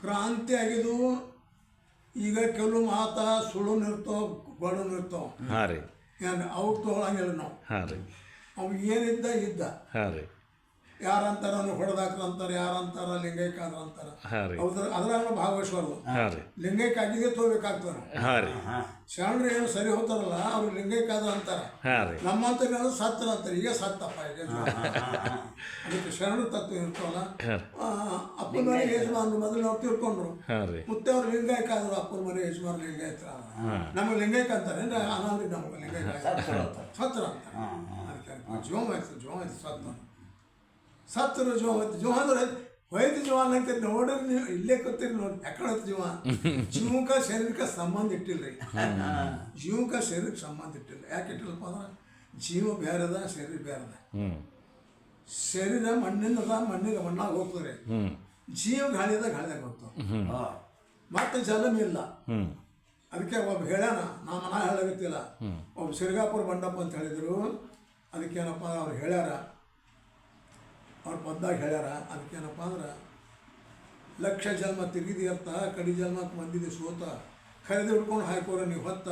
ಕ್ರಾಂತಿ ಆಗಿದ್ದು ಈಗ ಕೆಲವು ಮಾತ ಸುಳು ಇರ್ತಾವ ಬಡ ಇರ್ತಾವ ಹಾಂ ರೀ. ಏನು ಅವು ತೊಗೊಳಂಗಿಲ್ಲ ನಾವು. ಹಾಂ ರೀ. ಅವು ಏನಿದ್ದ ಇದ್ದ. ಹಾಂ ರೀ. ಯಾರಂತಾರ ಹೊಡೆದಾಕ್ರ ಅಂತಾರೆ ಯಾರಂತಾರ ಲಿಂಗೈಕಾದ್ರ ಅಂತಾರ ಅದ್ರ ಅದ್ರಾಗ ಭಾಗವಹಿಸಬಾರ್ದು ಲಿಂಗೈಕ ನಾವು ಹಾಂ ಶರಣರು ಏನು ಸರಿ ಹೋಗ್ತಾರಲ್ಲ ಅವ್ರು ಲಿಂಗೈಕಾದ್ರ ಅಂತಾರ. ನಮ್ಮ ಅಂತ ನಮ್ಮಂತ ಸತ್ರ ಅಂತಾರೆ. ಈಗ ಸತ್ತಪ್ಪ ಈಗ ಅದಕ್ಕೆ ಶರಣರು ತತ್ವ ಇರ್ತಾವಲ್ಲ ಆ, ಅಪ್ಪನ ಮನೆ ಯಜಮಾನ್ರು ಮೊದಲು ನಾವು ತಿಳ್ಕೊಂಡ್ರು. ಮತ್ತೆ ಅವ್ರು ಲಿಂಗಾಯಕ ಆದ್ರು ಅಪ್ಪನ ಮನೆ ಯಜಮಾನ್ ಲಿಂಗೈತ್ರ ನಮಗೆ ಲಿಂಗೈಕ ಅಂತಾರೆ. ಅಂದ್ರೆ ಅನಾದ್ರಿ ನಮಗೆ ಲಿಂಗೈಕ ಸತ್ರು ಅಂತಾರೆ. ಜೋಮ ಆಯ್ತು ಜೋಮ್ ಆಯ್ತು ಸತ್ತ ಸತ್ತರು ಜೋ ಹೋಯ್ತು ಜೋ ಅಂದ್ರೆ ಹೋಯ್ತು ಜೀವ ಅನ್ನಂತ ನೋಡ್ರಿ ನೀವು ಇಲ್ಲೇ ಕೂತೀರಿ ನೋಡಿ ಯಾಕಡೆ ಹೋಯ್ತು ಜೀವ ಜೀವಕ ಶರೀರಕ್ಕೆ ಸಂಬಂಧ ಇಟ್ಟಿಲ್ರಿ. ಜೀವಕ ಶರೀರಕ್ಕೆ ಸಂಬಂಧ ಇಟ್ಟಿಲ್ಲ ಯಾಕೆ ಇಟ್ಟಿಲ್ಲಪ್ಪ ಅಂದ್ರೆ ಜೀವ ಬೇರೆದ ಶರೀರ ಬೇರೆದ. ಶರೀರ ಮಣ್ಣಿನದ ಮಣ್ಣಿಗೆ ಮಣ್ಣಾಗ ಹೋಗ್ತದೆ. ಜೀವ ಗಾಳಿದ ಗಾಳಿದಾಗ ಹೋಗ್ತಾವ. ಮತ್ತೆ ಜಲಮ್ ಇಲ್ಲ. ಅದಕ್ಕೆ ಒಬ್ಬ ಹೇಳ್ಯಾನ ನಾ ಮನ ಹೇಳಾಗತ್ತಿಲ್ಲ ಒಬ್ಬ ಸಿರ್ಗಾಪುರ ಬಂಡಪ್ಪ ಅಂತ ಹೇಳಿದ್ರು. ಅದಕ್ಕೇನಪ್ಪ ಅವ್ರು ಹೇಳ್ಯಾರ ಅವ್ರ ಬಂದಾಗ ಹೇಳ್ಯಾರ ಅದಕ್ಕೇನಪ್ಪ ಅಂದ್ರೆ ಲಕ್ಷ ಜನ್ಮ ತಿರುಗಿದಿ ಅರ್ಥ ಕಡಿ ಜನ್ಮಕ್ಕೆ ಬಂದಿದೆ ಸೋತ ಖರೀದಿ ಹಿಡ್ಕೊಂಡು ಹಾಕೋರ ನೀವು ಹೊತ್ತ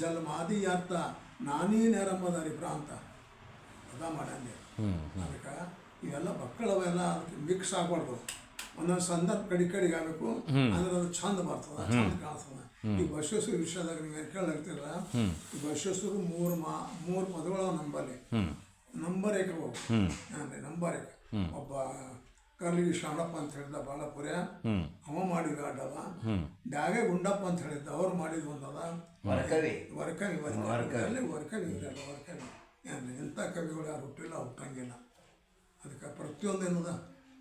ಜನ್ಮ ಆದಿ ಅರ್ಥ ನಾನೇ ನೆರಮದಾರಿ ಪ್ರಾಂತ ಅದ ಮಾಡಂದೆ. ಅದಕ್ಕೆ ಇವೆಲ್ಲ ಮಕ್ಕಳವೆಲ್ಲ ಅದಕ್ಕೆ ಮಿಕ್ಸ್ ಆಗ್ಬಾರ್ದು. ಒಂದೊಂದು ಸಂದರ್ಭ ಕಡಿ ಕಡಿಗೆ ಆಗಬೇಕು ಅಂದ್ರೆ ಅದು ಚಂದ ಬರ್ತದ ಚಂದ ಕಾಣಿಸ್ತದ ಈ ಬಸವೇಶ್ವರ ವಿಷಯದಾಗ ನೀವು ಕೇಳಿರ್ತೀರ ಈ ಬಸವೇಶ್ವರ ಮೂರು ಮಾ ಮೂರು ಪದಗಳ ನಂಬಲ್ಲಿ. ನಂಬರ್ ಏಕ ಅಂದ್ರೆ ನಂಬರ್ ಏಕ ಒಬ್ಬ ಕರ್ಲಿಗಿ ಶಾಣಪ್ಪ ಅಂತ ಹೇಳಿದ ಬಾಳಪುರ. ಅವ ಮಾಡಿದ ಅಡ್ಡದ ಡಾಗೆ ಗುಂಡಪ್ಪ ಅಂತ ಹೇಳಿದ್ದ ಅವ್ರು ಮಾಡಿದ ಒಂದದ ವರಕವಿ. ವರ್ಕವಿ ವರ್ಕವಿ. ವರ್ಕವಿ. ಇರಲ್ಲ ವರ್ಕವಿ ಕವಿಗಳು ಯಾರು ಹುಟ್ಟಿಲ್ಲ ಹುಟ್ಟಂಗಿಲ್ಲ. ಅದಕ್ಕೆ ಪ್ರತಿಯೊಂದು ಏನದ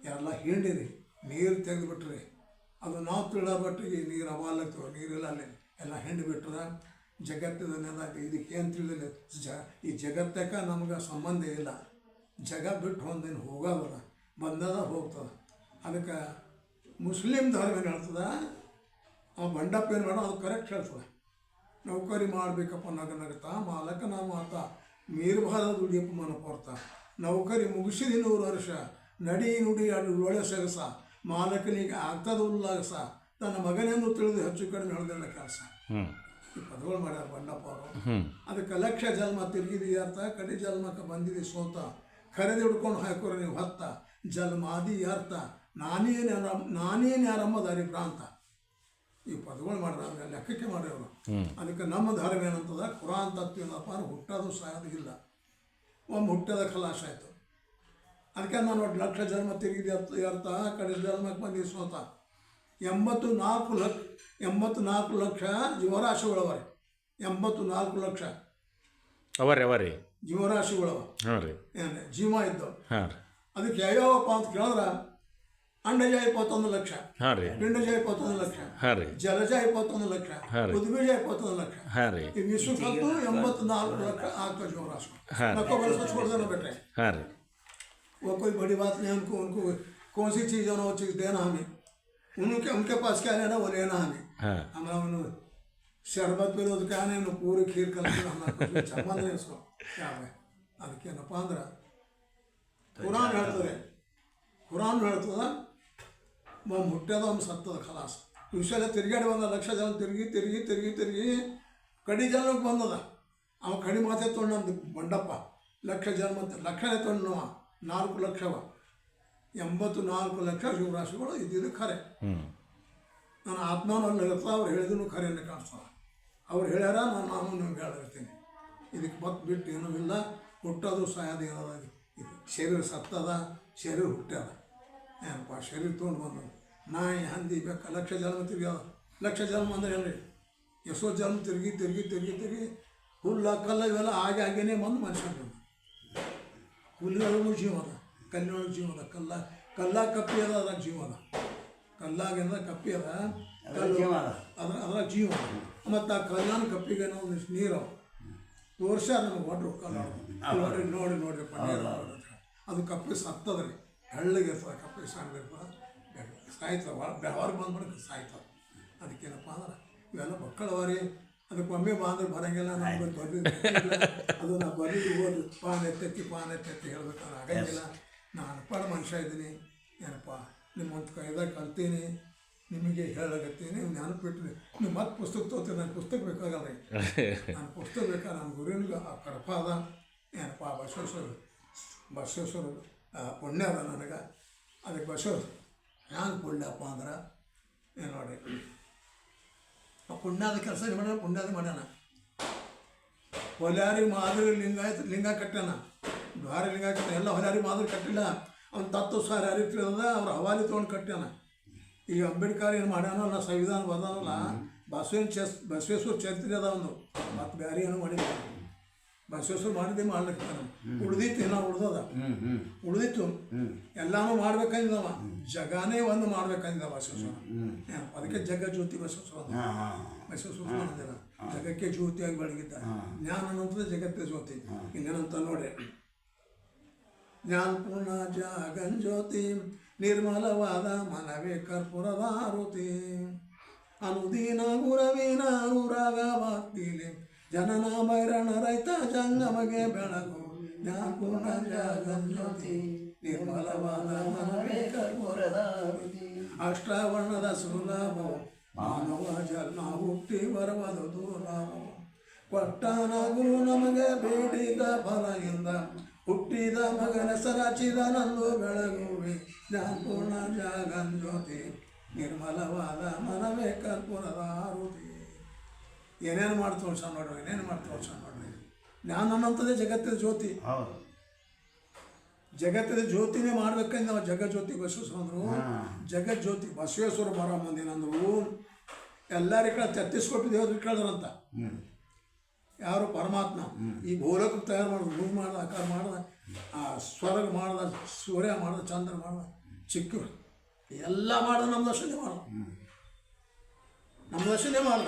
ಎಲ್ಲ ಹಿಂಡಿರಿ ನೀರು ತೆಗೆದುಬಿಟ್ರಿ. ಅದು ನಾವು ತಿಳಿದಬಟ್ಟಿಗೆ ನೀರು ಅವಾಲತ್ತವ ನೀರಿಲ್ಲ ಅಲ್ಲಿ ಎಲ್ಲ ಹಿಂಡಿ ಬಿಟ್ರೆ ಜಗತ್ತಿನ ಇದಕ್ಕೆ ಏನು ತಿಳಿದಿಲ್ಲ. ಜ ಈ ಜಗತ್ತಕ್ಕೆ ನಮ್ಗೆ ಸಂಬಂಧ ಇಲ್ಲ. ಜಗ ಬಿಟ್ಟು ಹೊಂದಿನ ಹೋಗಲ್ಲ ಬಂದದ ಹೋಗ್ತದ. ಅದಕ್ಕೆ ಮುಸ್ಲಿಮ್ ಧರ್ಮ ಏನು ಹೇಳ್ತದ? ಆ ಬಂಡಪ್ಪ ಏನು ಮಾಡೋ ಅದು ಕರೆಕ್ಟ್ ಹೇಳ್ತದೆ. ನೌಕರಿ ಮಾಡಬೇಕಪ್ಪ ನಗ ನಗತ ಮಾಲಕನ ಮಾತ ಮೀರ್ಬಾರ ದುಡಿಯಪ್ಪ ಮನ ಪೋರ್ತ ನೌಕರಿ ಮುಗಿಸಿದ ನೂರು ವರ್ಷ ನಡಿ ನುಡಿ ಒಳ್ಳೆ ಸೊಗಸ ಮಾಲಕನಿಗೆ ಆಗ್ತದ ಉಲ್ಲಾಸ. ತನ್ನ ಮಗನೇನು ತಿಳಿದು ಹೆಚ್ಚು ಕಡಿಮೆ ಹೇಳ್ದಿಲ್ಲ ಕೆಲಸ. ಈ ಪದಗಳು ಮಾಡ್ಯಾರ ಬಂಡಪ್ಪ ಅವರು. ಅದಕ್ಕೆ ಲಕ್ಷ ಜನ್ಮ ತಿರುಗಿದಿ ಅರ್ಥ ಕಡಿ ಜನ್ಮಕ್ಕೆ ಬಂದಿದೆ ಸೋತ. ಕರೆದು ಹಿಡ್ಕೊಂಡು ಹಾಕೋರು ನೀವು ಹತ್ತ ಜನ್ಮಾದಿ ಅರ್ಥ. ನಾನೇನು ಯಾರ ನಾನೇನು ಯಾರಮ್ಮ ದಾರಿ ಭ್ರಾಂತ ಈ ಪದಗಳು ಮಾಡ್ರ ಅವ್ರ ಲೆಕ್ಕಕ್ಕೆ ಮಾಡ್ಯವರು ಅದಕ್ಕೆ ನಮ್ಮ ಧರ್ಮ ಏನಂತದ ಕುರಾನ್ ತತ್ವ ಏನಪ್ಪ ಅಂದ್ರೆ ಹುಟ್ಟೋದು ಸಾಯೋದು ಇಲ್ಲ. ಒಮ್ಮೆ ಹುಟ್ಟದ ಕಲಾಶ ಆಯಿತು. ಅದಕ್ಕೆ ನಾನು ಒಟ್ಟು ಲಕ್ಷ ಜನ್ಮ ತಿರುಗಿದ ಅರ್ಥ ಅರ್ಥ. ಕಡೆ ಜನ್ಮಕ್ಕೆ ಬಂದು ಸೋತ ಎಂಬತ್ತು ನಾಲ್ಕು ಲಕ್ಷ ಎಂಬತ್ತು ನಾಲ್ಕು ಲಕ್ಷ ಜೀವರಾಶಿಗಳವರೆ. ಎಂಬತ್ತು ನಾಲ್ಕು ಲಕ್ಷ. ಅವರೇ ಅವರಿ. ಜೀವರಾಶಿಗಳವ ಹಾಂ ರೀ ಏನು ಜೀವ ಇದ್ದವು ಹಾಂ ರೀ ಅದಕ್ಕೆ ಯಾವ್ಯಾವಪ್ಪ ಅಂತ ಕೇಳಿದ್ರೆ ಅಂಡಜ ಇಪ್ಪತ್ತೊಂದು ಲಕ್ಷ ಹಾಂ ರೀ ಪಿಂಡಜ ಇಪ್ಪತ್ತೊಂದು ಲಕ್ಷ ಹಾಂ ರೀ ಜಲಜ ಇಪ್ಪತ್ತೊಂದು ಲಕ್ಷ ಹಾಂ ರೀ. ಉದ್ಬೀಜ ಇಪ್ಪತ್ತೊಂದು ಲಕ್ಷ ಹಾಂ ರೀ ಈ ವಿಶ್ವಕ್ಕಂತೂ ಎಂಬತ್ನಾಲ್ಕು ಲಕ್ಷ ಆಗ್ತವೆ ಜೀವರಾಶಿ हाँ। नको बरस छोड़ देना बेटे ಹಾಂ ರೀ वो कोई बड़ी बात नहीं उनको उनको कौन सी चीज़ है ना वो चीज़ देना हमें उनके उनके पास क्या लेना वो लेना हमें ಹಾಂ हमारा उन्होंने शरबत पे रोज क्या नहीं पूरी खीर कर हमारा कुछ संबंध नहीं उसको ಶಾವೆ ಅದಕ್ಕೇನಪ್ಪ ಅಂದ್ರೆ ಕುರಾನ್ ಹೇಳ್ತದೆ. ಕುರಾನ್ ಹೇಳ್ತದೆ ನಮ್ಮ ಹುಟ್ಟದ ಒಂದು ಸತ್ತದ ಖಲಾಸ್. ಇವಿಷೆಲ್ಲ ತಿರುಗಾಡಿ ಬಂದ ಲಕ್ಷ ಜನ ತಿರುಗಿ ತಿರುಗಿ ತಿರುಗಿ ತಿರುಗಿ ಕಡಿ ಜನಕ್ಕೆ ಬಂದದ. ಅವ ಕಡಿ ಮಾತೆ ತೊಗೊಂಡು ಬಂಡಪ್ಪ. ಲಕ್ಷ ಜನ ಮತ್ತೆ ಲಕ್ಷನೇ ತೊಗೊಂಡು ನಾಲ್ಕು ಲಕ್ಷವ. ಎಂಬತ್ತು ನಾಲ್ಕು ಲಕ್ಷ ಶಿವರಾಶಿಗಳು ಇದ್ದಿದ್ದು ಖರೆ. ನಾನು ಆತ್ಮನಲ್ಲಿ ಅವ್ರು ಹೇಳಿದ್ರು ಖರೆಯನ್ನು ಕಾಣಿಸ್ತಾವ ಅವ್ರು ಹೇಳ್ಯಾರ ನಾನು ನಾನು ನಿಮ್ಗೆ ಹೇಳಿರ್ತೀನಿ ಇದಕ್ಕೆ ಮತ್ತೆ ಬಿಟ್ಟು ಏನೂ ಇಲ್ಲ. ಹುಟ್ಟೋದು ಸಾಯೋದು ಏನದ ಇದು. ಶರೀರ ಸತ್ತದ ಶರೀರ ಹುಟ್ಟ್ಯದ ಏನಪ್ಪ ಶರೀರ ತೊಗೊಂಡು ಬಂದದ ನಾಯಿ ಹಂದಿ ಬೆಕ್ಕ ಲಕ್ಷ ಜನ್ಮ ತಿರ್ಗ್ಯದ ಲಕ್ಷ ಜನ್ಮ ಅಂದ್ರೆ ಹೇಳ್ರಿ. ಎಷ್ಟೋ ಜನ್ಮ ತಿರುಗಿ ತಿರುಗಿ ತಿರುಗಿ ತಿರುಗಿ ಹುಲ್ಲ ಕಲ್ಲ ಇವೆಲ್ಲ ಹಾಗೆ ಹಾಗೇನೆ ಬಂದು ಮನುಷ್ಯ ಬಂದು. ಹುಲ್ಲಿನೊಳಗೂ ಜೀವ ಅದ. ಕಲ್ಲಿನೊಳಗೆ ಜೀವ ಅದ. ಕಲ್ಲ ಕಲ್ಲ ಕಪ್ಪಿ ಅದ ಅದ್ರಾಗ ಜೀವ ಅದ. ಕಲ್ಲಾಗಿಂದ ಕಪ್ಪಿ ಅದ. ಕಲ್ಲು ಅದ. ಅದ್ರ ಅದ್ರಾಗ ಜೀವ ಮತ್ತು ಆ ಕಲ್ಲಾನ ಕಪ್ಪಿಗೆ ನಾವು ಒಂದಿಷ್ಟು ನೀರು ಅವ. ತೋರ್ಸ್ಯಾರ ನಮಗೆ ಒಡ್ರು ನೋಡಿ ನೋಡಿ ನೋಡ್ರಿ ಪನ್ನೀರ್ ಅದು ಕಪ್ಪಿ ಸತ್ತದ್ರಿ. ಹಳ್ಳಿಗೆ ಇರ್ತದೆ ಕಪ್ಪಿ ಸಾಕಬೇಕು ಇರ್ತದೆ ಭಾಳ ಹೊರಗೆ ಬಂದ್ಬಿಡಕ್ಕೆ ಸಾಯ್ತವೆ ಅದಕ್ಕೇನಪ್ಪ ಅಂದ್ರೆ ಇವೆಲ್ಲ ಮಕ್ಕಳವರಿ ಅದಕ್ಕೆ ಒಮ್ಮೆ ಬಾಂದ್ರೆ ಬರಂಗಿಲ್ಲ ನಮ್ಗೆ ಬರ್ರಿ ಅದು ನಾ ಬರೀ ಓದು ಪಾನ್ ಎತ್ತೆತ್ತಿ ಪಾನ್ ಎತ್ತೆತ್ತಿ ಹೇಳ್ಬೇಕಾದ್ರೆ ಆಗಂಗಿಲ್ಲ. ನಾನು ಅನ್ಪಡ ಮನುಷ್ಯ ಇದ್ದೀನಿ. ಏನಪ್ಪ ನಿಮ್ಮಂತ ಕೈದಾಗ ಕಲ್ತೀನಿ. ನಿಮಗೆ ಹೇಳಕತ್ತೀನಿ ನೀವು ನೆನಪಿಟ್ರಿ ನೀವು ಮತ್ತೆ ಪುಸ್ತಕ ತೋತೆ ನನಗೆ ಪುಸ್ತಕ ಬೇಕಾಗಲ್ಲ ನನ್ನ ನಾನು ಪುಸ್ತಕ ಬೇಕಾ ನನ್ನ ಗುರುವಿನಿಗೆ ಆ ಕಡಪ ಅದ. ಏನಪ್ಪ ಬಸವೇಶ್ವರ ಬಸವೇಶ್ವರ ಪುಣ್ಯ ಅದ ನನಗೆ. ಅದಕ್ಕೆ ಬಸವೇಶ್ವರ ಹ್ಯಾಂಗೆ ಪುಣ್ಯಪ್ಪ ಅಂದ್ರೆ? ಏನು ನೋಡಿ. ಆ ಪುಣ್ಯದ ಕೆಲಸ ಮಾಡ್ಯಾನ ಪುಣ್ಯದ ಮಾಡ್ಯಾನ. ಹೊಲಾರಿ ಮಾದರಿ ಲಿಂಗಾಯತ ಲಿಂಗ ಕಟ್ಟ್ಯಾನ. ದ್ವಾರ ಲಿಂಗ ಕಟ್ಟ ಎಲ್ಲ ಹೊಲಾರಿ ಮಾದರಿ ಕಟ್ಟಿಲ್ಲ. ಅವ್ನು ತತ್ತು ಸಾರಿ ಯಾರಿಗೆ ತಿಳಿದ ಅವ್ರ ಹವಾಲಿ ತೊಗೊಂಡು ಕಟ್ಟಾನ ಈಗ ಅಂಬೇಡ್ಕರ್ ಏನು ಮಾಡ್ಯಾನಲ್ಲ ಸಂವಿಧಾನ ಬರ್ದಾನಲ್ಲ ಬಸವೇನ್ ಚಸ್ ಬಸವೇಶ್ವರ ಚರಿತ್ರೆ ಅದ ಒಂದು. ಮತ್ತು ಬೇರೆ ಏನು ಮಾಡಿಲ್ಲ. ಬಸವೇಶ್ವರ ಮಾಡಿದ್ದೆ ಮಾಡ್ಲಿಕ್ಕೆ ಉಳ್ದಿತ್ತು ಏನೋ ಉಳ್ದದ. ಉಳ್ದಿತ್ತು. ಎಲ್ಲಾನು ಮಾಡ್ಬೇಕಂದಿದವ. ಜಗಾನೇ ಒಂದು ಮಾಡ್ಬೇಕಂದಿದ ಬಸವೇಶ್ವರ. ಅದಕ್ಕೆ ಜಗ ಜ್ಯೋತಿ ಬಸವೇಶ್ವರ ಬಸವೇಶ್ವರ ಜಗಕ್ಕೆ ಜ್ಯೋತಿಯಾಗಿ ಬೆಳಗಿದ್ದ. ಜ್ಞಾನ ಅನ್ನೋದು ಜಗತ್ತೇ ಜ್ಯೋತಿ. ಇನ್ನೇನಂತ ನೋಡ್ರಿ. ಜ್ಞಾನಪೂರ್ಣ ಜಗನ್ ಜ್ಯೋತಿ. ನಿರ್ಮಲವಾದ ಮನವೇ ಕರ್ಪುರದ ಆರುತಿ. ಅನುದೀನ ಗುರವಿನ ಅನುರಾಗ ಭಕ್ತಿಲಿ ಜನನ ಮೈರಣ ರೈತ ಜಂಗಮಗೆ ಬೆಳಗು. ಜ್ಞಾನಪೂರ್ಣ ಜಗನ್ ಜ್ಯೋತಿ ನಿರ್ಮಲವಾದ ಮನವೇ ಕರ್ಪುರದಾರುತಿ ಅಷ್ಟವರ್ಣದ ಸುಲಭವು. ಸುಲಭ ಮಾನವ ಜನ್ಮ ಹುಟ್ಟಿ ಬರುವುದು ದುರ್ಲಭ ಕೊಟ್ಟಾನ ಗುರು ನಮಗೆ ಬೇಡಿದ ಫಲದಿಂದ ಹುಟ್ಟಿದ ಮಗನ ಸರಚಿದ ನಂದು ಬೆಳಗುವೆ. ಜ್ಞಾನಪೂರ್ಣ ಜಗನ್ ಜ್ಯೋತಿ ನಿರ್ಮಲವಾದ ಮನವೇ ಕರ್ಪೂರದ ಆರುತಿ. ಏನೇನು ಮಾಡಿ ತೋರ್ಸ ನೋಡ್ರಿ ಏನೇನು ಮಾಡಿ ತೋರ್ಸ ನೋಡ್ರಿ. ಜ್ಞಾನ ಅನ್ನೋಂಥದ್ದೇ ಜಗತ್ತಿನ ಜ್ಯೋತಿ. ಹೌದು. ಜಗತ್ತಿನ ಜ್ಯೋತಿನೇ ಮಾಡ್ಬೇಕಂದ್ರೆ ನಾವು ಜಗಜ್ಯೋತಿ ಬಸವೇಶ್ವರ ಅಂದರು. ಜಗಜ್ಯೋತಿ ಬಸವೇಶ್ವರ ಬರೋ ಮಂದಿನಂದ್ರು ಎಲ್ಲರ ಕಡೆ ಛತ್ತೀಸ್ಕೊಟ್ಟು ದೇವ್ರ ಕೇಳಿದ್ರಂತ? ಯಾರು ಪರಮಾತ್ಮ? ಈ ಭೂಲೋಕ ತಯಾರು ಮಾಡಿದ ಭೂಮಿ ಮಾಡ್ದ ಆಕಾರ ಮಾಡ್ದ ಆ ಸ್ವರ್ಗ ಮಾಡ್ದ ಸೂರ್ಯ ಮಾಡ್ದ ಚಂದ್ರ ಮಾಡ್ದ ಚಿಕ್ಕ ಎಲ್ಲ ಮಾಡ್ದ ನಮ್ಮ ದರ್ಶನೇ ಮಾಡ್ದ. ನಮ್ಮ ದರ್ಶನೇ ಮಾಡ್ದ.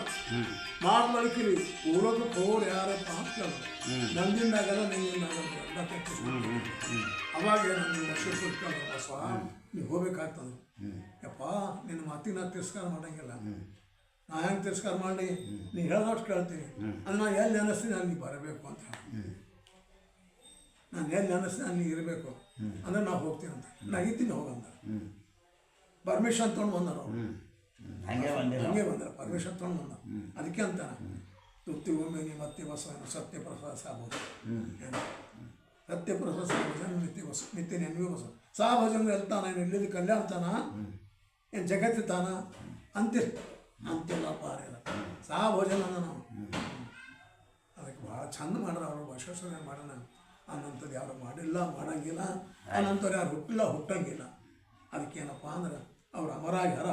ಮಾಡ್ಲಿಕ್ಕಿರಿ ಭೂಲೋಕ ಹೋರ್ ಯಾರಪ್ಪ ಅಂತ ಕೇಳಿದ್ರು ನಂದಿಂದ ಆಗಲ್ಲ ನಿನ್ನಿಂದ ಆಗಲ್ಲ ಎಲ್ಲ ತಪ್ಪಿಸ್ಕೊಂಡು ಅವಾಗ ನಮ್ಮ ದರ್ಶನ ಬಸವ ನೀವು ಹೋಗ್ಬೇಕಾಗ್ತದೆ ಯಪ್ಪ ನಿನ್ನ ಮಾತಿನ ತಿರಸ್ಕಾರ ಮಾಡಂಗಿಲ್ಲ. ನಾ ಹೆಂಗೆ ತಿರಸ್ಕಾರ ಮಾಡಿ ನೀನು ಹೇಳೋಷ್ಟು ಕೇಳ್ತೀನಿ. ಅಲ್ಲಿ ನಾನು ಎಲ್ಲಿ ಅನ್ನಿಸ್ತೀನಿ ಅಲ್ಲಿ ಬರಬೇಕು ಅಂತ. ನಾನು ಎಲ್ಲಿ ಅನ್ನಿಸ್ತೀನಿ ಅಲ್ಲಿ ಇರಬೇಕು. ಅಂದ್ರೆ ನಾವು ಹೋಗ್ತೀನಿ ಅಂತ. ನಾ ಇದ್ದೀನಿ ಹೋಗಂತ ಪರ್ಮಿಷನ್ ತೊಗೊಂಡು ಬಂದರು ಹಂಗೆ ಬಂದರು ಪರ್ಮಿಷನ್ ತೊಗೊಂಡು ಬಂದ ಅದಕ್ಕೆ ಅಂತ. ತೃಪ್ತಿ ಒಮ್ಮೆ ನೀ ಮತ್ತೆ ಬಸ ಸತ್ಯ ಪ್ರಸಾದ ಸಾಬೋದು ಸತ್ಯಪ್ರಸಾದ ಸಾಭಜನ್ ನಿತ್ಯ ಬಸ ನಿತ್ಯ ನೆನವಿ ಬಸ. ಸಾಭಜನ್ ಎಲ್ತಾನ ಏನು ಇಲ್ಲಿದ್ದು ಕಲ್ಯಾಣ ತಾನ ಏನು ಜಗತ್ತಿ ತಾನ ಅಂತಿರ್ ಅಂತಿಲ್ಲ ಪಾರಿಲ್ಲ ಸಾಭೋಜನ ನಾವು. ಅದಕ್ಕೆ ಭಾಳ ಚಂದ ಮಾಡ್ರ ಅವರು ಬಸವೇಶ್ವರ ಮಾಡೋಣ ಅನ್ನಂಥದ್ದು ಯಾರು ಮಾಡಿಲ್ಲ, ಮಾಡಂಗಿಲ್ಲ. ಅನ್ನಂಥವ್ರು ಯಾರು ಹುಟ್ಟಿಲ್ಲ, ಹುಟ್ಟಂಗಿಲ್ಲ. ಅದಕ್ಕೇನಪ್ಪ ಅಂದ್ರೆ, ಅವ್ರು ಅಮರಾಗ್ಯಾರ.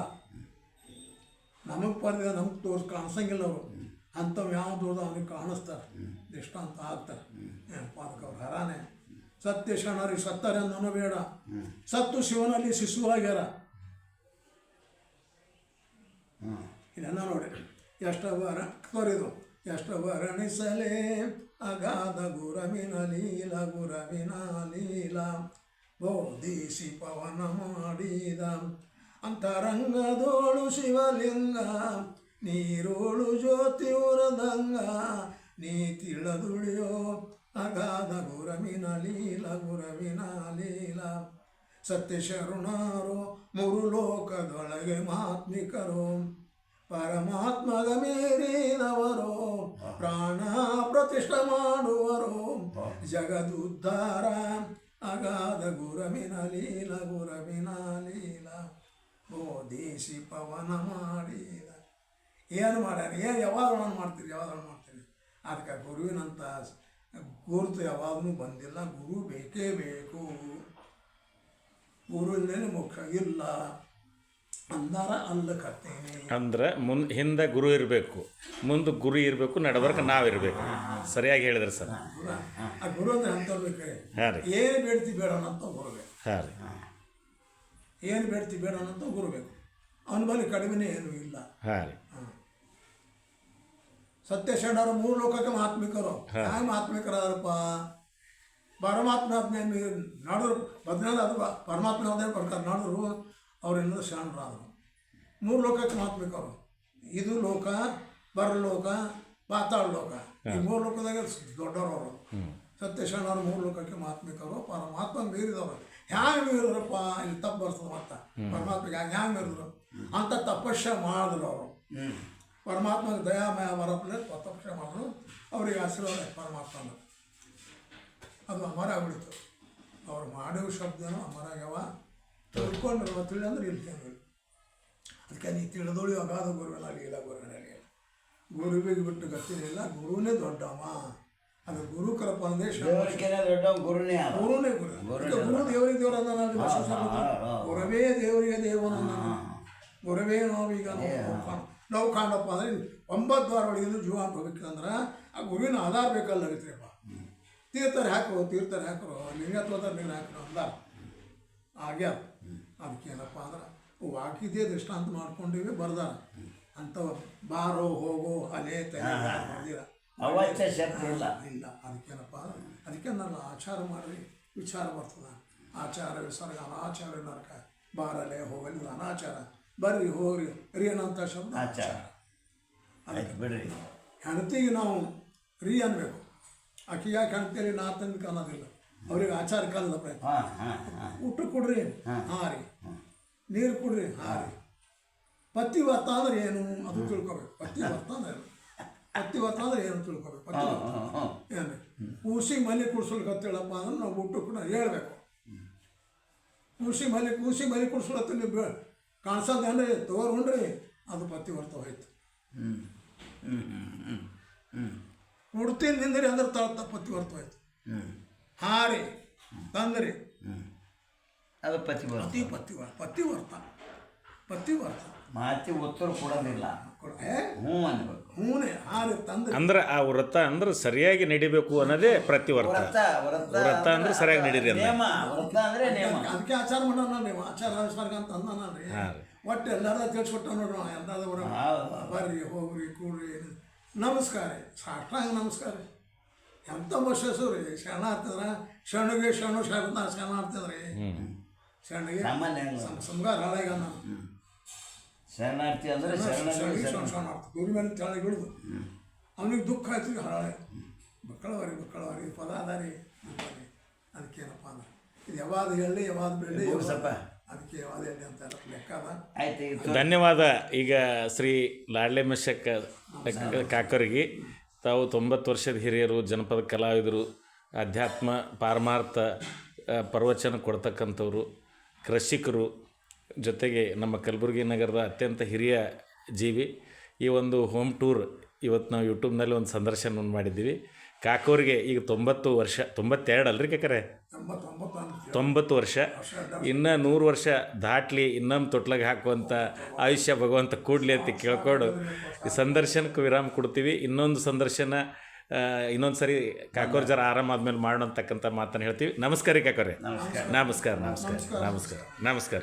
ನಮಗೆ ಪರ್ದ ನಮ್ಗೆ ತೋರ್ಸ್ ಕಾಣಿಸಂಗಿಲ್ಲ ಅವರು. ಅಂಥವು ಯಾವ ದೂರ ಅವ್ರಿಗೆ ಕಾಣಿಸ್ತಾರೆ? ದೃಷ್ಟಾಂತ ಆಗ್ತಾರೆ. ಏನಪ್ಪ ಅದಕ್ಕೆ ಅವ್ರು ಹರಾನೆ. ಸತ್ಯ ಶರಣರಿಗೆ ಸತ್ತಾರೆ ಅನ್ನೋನು ಬೇಡ. ಸತ್ತು ಶಿವನಲ್ಲಿ ಶಿಶುವಾಗ್ಯಾರ. ಇದೆಲ್ಲ ನೋಡಿ. ಎಷ್ಟು ವರ ತೋರಿದು ಎಷ್ಟು ವರ್ಣಿಸಲೇ ಅಗಾಧ ಗುರವಿನ ಲೀಲ ಗುರವಿನ ಲೀಲ. ಬೋಧಿಸಿ ಪವನ ಮಾಡಿದ. ಅಂತರಂಗದೋಳು ಶಿವಲಿಂಗ, ನೀರೋಳು ಜ್ಯೋತಿ ಉರದಂಗ. ನೀ ತಿಳದುಳಿಯೋ ಅಗಾಧ ಗುರವಿನ ಲೀಲ ಗುರವಿನ ಲೀಲ. ಸತ್ಯ ಶರಣಾರೋ ಮೂರು ಲೋಕದೊಳಗೆ ಮಾತ್ಮಿಕರು ಪರಮಾತ್ಮಗ ಮೀರಿದವರು ಪ್ರಾಣ ಪ್ರತಿಷ್ಠ ಮಾಡುವರು. ಜಗದುದ್ಧಾರ ಅಗಾಧ ಗುರವಿನ ಲೀಲ ಗುರವಿನ ಲೀಲ ಬೋಧಿಸಿ ಪವನ ಮಾಡಿದ. ಏನು ಮಾಡ್ಯಾರ? ಏನು ಯಾವಾಗ ಮಾಡ್ತೀರಿ ಯಾವಾಗ ಮಾಡ್ತೀರಿ? ಅದಕ್ಕೆ ಗುರುವಿನಂಥ ಗುರುತು ಯಾವಾಗಲೂ ಬಂದಿಲ್ಲ. ಗುರು ಬೇಕೇ ಬೇಕು. ಗುರು ಮುಖ ಮುಖ್ಯ ಇಲ್ಲ. ಅಂದಾರ ಮುಂದೆ ಹಿಂದೆ ಗುರು ಇರಬೇಕು ಮುಂದೆ ಗುರು ಇರಬೇಕು ನಡಬರ್ಕ ನಾವಿರಬೇಕು ಸರಿಯಾಗಿ ಹೇಳಿದ್ರಿ ಸರ್. ಗುರು ಆ ಗುರು ಅಂದ್ರೆ ಹಾಂ ರೀ. ಏನು ಬೇಡ್ತಿ ಬೇಡ ಅಂತ ಗುರುಬೇಕು ಹಾಂ ರೀ. ಏನು ಬೇಡ್ತಿ ಬೇಡ ಅಂತ ಗುರುಬೇಕು ಅವನ ಬಳಿ ಕಡಿಮೆನೇ ಏನೂ ಇಲ್ಲ. ಹಾಂ ರೀ. ಸತ್ಯ ಶರಣರು ಮೂರು ಲೋಕಕ್ಕೆ ಮಹಾತ್ಮಿಕರು. ಹಾಗೆ ಮಹಾತ್ಮಿಕರಾರಪ್ಪ ಪರಮಾತ್ಮ ನಾಡೋರು ಬದ್ನಾದ ಅದು ಪರಮಾತ್ಮ ಅದೇ ಬರ್ತಾರೆ ನಾಡೋರು ಅವರೆಲ್ಲ ಶರಣರಾದರು ಮೂರು ಲೋಕಕ್ಕೆ ಮಹಾತ್ಮಿಕರು ಇದು ಲೋಕ ಬರಲೋಕ ಪಾತಾಳ ಲೋಕ. ಈ ಮೂರು ಲೋಕದಾಗ ದೊಡ್ಡವರು ಅವರು. ಸತ್ಯ ಶರಣರು ಮೂರು ಲೋಕಕ್ಕೆ ಮಹಾತ್ಮಿಕರು ಪರಮಾತ್ಮ ಮೀರಿದವರು. ಹ್ಯಾಂಗೆ ಮೀರಿದ್ರಪ್ಪ? ಇಲ್ಲಿ ತಪ್ಪು ಬರ್ತದೆ ಅಂತ ಪರಮಾತ್ಮಗೆ ಹ್ಯಾಂಗ ಹ್ಯಾಂಗೆ ಮೀರಿದ್ರು? ಅಂತ ತಪಸ್ಸ ಮಾಡಿದ್ರು ಅವರು. ಪರಮಾತ್ಮಗೆ ದಯಾಮಯ ಬರಪ್ಲೆ ತಪಸ್ಸ ಮಾಡಿದ್ರು. ಅವ್ರಿಗೆ ಆಶೀರ್ವಾದ ಪರಮಾತ್ಮ ಅದು ಅಮರ ಆಗ್ಬಿಡ್ತು. ಅವ್ರು ಮಾಡಿರೋ ಶಬ್ದನೂ ಅಮರ ಆಗ್ಯಾವ ತಿಳ್ಕೊಂಡಿರುವ ತಿಳಿ ಅಂದ್ರೆ ಇಲ್ಲಿ ಕೇಳಿ ಅದಕ್ಕೆ ನೀ ತಿಳಿದೋಳಿ ಅಗಾಧ ಗುರುವನಾಗಲಿಲ್ಲ ಗುರುವನಾಗಲಿಲ್ಲ ಗುರುವಿಗೆ ಬಿಟ್ಟು ಗೊತ್ತಿರಲಿಲ್ಲ ಗುರುನೇ ದೊಡ್ಡವ. ಅದು ಗುರು ಕೃಪ ಅಂದ್ರೆ ದೊಡ್ಡ ಗುರುನೇ ಗುರುನೇ ಗುರು. ಗುರು ದೇವರಿಗೆ ದೇವರ ಗುರವೇ ದೇವರಿಗೆ ದೇವನ ಗುರವೇ ನಾವೀಗ ನಾವು ಈಗ ನಾವು ಕಾಣಪ್ಪ ಅಂದ್ರೆ ಒಂಬತ್ತು ವಾರ ಒಳಗಿಂದ ಜೀವ ಅಂತ ಹೋಗ್ಬೇಕಂದ್ರೆ ಆ ಗುರುವಿನ ಆಧಾರ ಬೇಕಲ್ಲ ರೀತಿಯಪ್ಪ ತೀರ್ಥರು ಹಾಕೋ ತೀರ್ಥರು ಹಾಕರು ಲಿಂಗತ್ವದ ನೀರು ಹಾಕರು ಅಂದ ಆಗ್ಯಾವ. ಅದಕ್ಕೇನಪ್ಪ ಅಂದ್ರೆ ವಾಕಿದೇ ದೃಷ್ಟಾಂತ ಮಾಡ್ಕೊಂಡಿವಿ ಬರ್ದಾರ. ಅಂತ ಬಾರೋ ಹೋಗೋ ಅಲೆ ಅವಶ್ಯ ಶಕ್ತಿ ಇಲ್ಲ. ಇಲ್ಲ. ಅದಕ್ಕೇನಪ್ಪ ಅಂದ್ರೆ ಅದಕ್ಕೆ ನಾನು ಆಚಾರ ಮಾಡ್ರಿ ವಿಚಾರ ಬರ್ತದ. ಆಚಾರ ವಿಸರ್ಗ ಅನಾಚಾರ ನರಕ. ಬಾರಲೆ ಹೋಗಲಿ ಅನಾಚಾರ. ಬರ್ರಿ ಹೋಗ್ರಿ ರೀ ಅನ್ನೋಂಥ ಶಬ್ದ ಆಚಾರ. ಅದಕ್ಕೆ ಬಿಡ್ರಿ. ಹೆಂಡತಿಗೆ ನಾವು ರೀ ಅನ್ಬೇಕು ಆಕೆ ಯಾಕೆ ಹೆಣ್ತೀರಿ ನಾ ತಂದು ಅನ್ನೋದಿಲ್ಲ. ಅವ್ರಿಗೆ ಆಚಾರ ಕಾಲದ ಪ್ರಯತ್ನ. ಊಟ ಕೊಡ್ರಿ ಹಾಂ. ರೀ. ನೀರು ಕೊಡ್ರಿ ಹಾಂ ರೀ. ಪತಿವರ್ತ ಅಂದ್ರೆ ಏನು ಅದು ತಿಳ್ಕೊಬೇಕು. ಪತಿವರ್ತ ಅಂದ್ರೆ ಪತ್ತಿ ಪತಿವರ್ತ ಅಂದ್ರೆ ಏನು ತಿಳ್ಕೊಬೇಕು? ಕೂಸಿ ಏನು ಕೂಸಿ ಮನೆ ಕುಡ್ಸಲ್ಕತ್ತೇಳಪ್ಪ ಅಂದ್ರೆ ನಾವು ಊಟ ಕೂಡ ಹೇಳ್ಬೇಕು. ಕೂಸಿ ಮನೆ ಕೂಸಿ ಮನೆ ಕುಡ್ಸಲತ್ತ ನೀವು ಕಾಣಿಸೋದೇನ್ರಿ ತಗೋರ್ ಅದು ಅದು ಪತಿವರ್ತ ಹೋಯ್ತು. ಹ್ಞೂ ಹ್ಞೂ ಹ್ಞೂ ಹ್ಞೂ ಹ್ಞೂ ಉಡ್ತೀನಿ ನಿಂದ್ರಿ ಅಂದ್ರೆ ತ ಪತಿವರ್ತ ಹೋಯ್ತು. ಹ್ಞೂ ಹಾರಿ ತಂದ್ರಿ. ಹ್ಞೂ ಅದು ಪತಿ ಪತಿ ಪತಿವ ಪತಿವರ್ತ ಪತಿವರ್ತ. ಮಾತಿ ಉತ್ತರ ಕೊಡೋದಿಲ್ಲ. ಕೊಡ ಏ ಹ್ಞೂ ಅನ್ಬೇಕು. ಹೂನೆ ಹಾರಿ ತಂದ್ರಿ. ಅಂದ್ರೆ ಆ ವ್ರತ ಅಂದ್ರೆ ಸರಿಯಾಗಿ ನಡಿಬೇಕು ಅನ್ನೋದೇ ಪ್ರತಿವರ್ತ. ವ್ರತ ವ್ರತ ವ್ರತ ಅಂದ್ರೆ ಸರಿಯಾಗಿ ನಡೀರಿ ಅಂದ್ರೆ ನೇಮ ವ್ರತ ಅಂದ್ರೆ ನೇಮ. ಅದಕ್ಕೆ ಆಚಾರ ಮಾಡೋಣ ನೀವು ಆಚಾರ ಅನುಸ್ಮಾರ್ಗ ಅಂತ ಅಂದನಲ್ರಿ ಹಾಂ ರೀ. ಒಟ್ಟು ಎಲ್ಲಾರ್ದ ತಿಳಿಸ್ಕೊಟ್ಟ ನೋಡ್ರಿ ಹೌದು. ಬರ್ರಿ ಹೋಗ್ರಿ ಕೂಡ್ರಿ. ನಮಸ್ಕಾರ ರೀ. ಸಾಷ್ಟಾಂಗ ನಮಸ್ಕಾರ ರೀ. ಎಂಥ ಬಸ್ಸು ರೀ? ಶರಣ ಆಗ್ತದ್ರ? ಶರಣಗೆ ಶರಣ ಶರಣ ಶರಣ ಆಗ್ತದ್ರಿ? ರೀ ಸಾಮಾನ್ಯ. ಸಂಗಾರ ಹಾಳಾಗ ಶರಣಾರ್ಥಿ ಅಂದ್ರೆ ಶರಣ ಶರಣ. ಗುರು ಮೇಲೆ ತೆಳಗೆ ಬಿಡುದು ಅವನಿಗೆ ದುಃಖ ಆಯ್ತು ಹಾಳಾಗ ಮಕ್ಕಳವರಿ ಮಕ್ಕಳವರಿ ಪದ ಅದಾರಿ ಅದಕ್ಕೇನಪ್ಪ ಅಂದ್ರೆ ಇದು ಯಾವಾಗ ಹೇಳಿ ಯಾವಾಗ ಬೆಳ್ಳಿ ಸ್ವಲ್ಪ ಅದಕ್ಕೆ ಯಾವಾಗ ಹೇಳಿ ಅಂತ ಎಲ್ಲ ಲೆಕ್ಕ ಅದ. ಆಯ್ತು ಧನ್ಯವಾದ. ಈಗ ಶ್ರೀ ಲಾಡ್ಲೆ ಮಿಶಕ್ ಕಾಕರಿಗೆ. ತಾವು ತೊಂಬತ್ತು ವರ್ಷದ ಹಿರಿಯರು, ಜನಪದ ಕಲಾವಿದರು, ಅಧ್ಯಾತ್ಮ, ಪಾರಮಾರ್ಥ ಪ್ರವಚನ ಕೊಡ್ತಕ್ಕಂಥವ್ರು, ಕೃಷಿಕರು ಜೊತೆಗೆ ನಮ್ಮ ಕಲಬುರಗಿ ನಗರದ ಅತ್ಯಂತ ಹಿರಿಯ ಜೀವಿ. ಈ ಒಂದು ಹೋಮ್ ಟೂರ್ ಇವತ್ತು ನಾವು ಯೂಟ್ಯೂಬ್ನಲ್ಲಿ ಒಂದು ಸಂದರ್ಶನವನ್ನು ಮಾಡಿದ್ದೀವಿ. ಕಾಕೋರಿಗೆ ಈಗ ತೊಂಬತ್ತು ವರ್ಷ, ತೊಂಬತ್ತೆರಡು ಅಲ್ರಿ ಎಂಬತ್ತೊಂಬತ್ತು ತೊಂಬತ್ತು ವರ್ಷ. ಇನ್ನೂ ನೂರು ವರ್ಷ ದಾಟ್ಲಿ ಇನ್ನೊಂದು ತೊಟ್ಲಾಗ ಹಾಕುವಂಥ ಆಯುಷ್ಯ ಭಗವಂತ ಕೂಡಲಿ ಅಂತ ಕೇಳ್ಕೊಂಡು ಈ ಸಂದರ್ಶನಕ್ಕೆ ವಿರಾಮ ಕೊಡ್ತೀವಿ. ಇನ್ನೊಂದು ಸಂದರ್ಶನ ಇನ್ನೊಂದು ಸರಿ ಕಾಕೋರ್ ಜರ ಆರಾಮಾದ್ಮೇಲೆ ಮಾಡೋಣ ಅಂತಕ್ಕಂಥ ಮಾತನ್ನು ಹೇಳ್ತೀವಿ. ನಮಸ್ಕಾರ ರೀ ಕಾಕೋರೆ. ನಮಸ್ಕಾರ. ನಮಸ್ಕಾರ ನಮಸ್ಕಾರ ನಮಸ್ಕಾರ. ನಮಸ್ಕಾರ.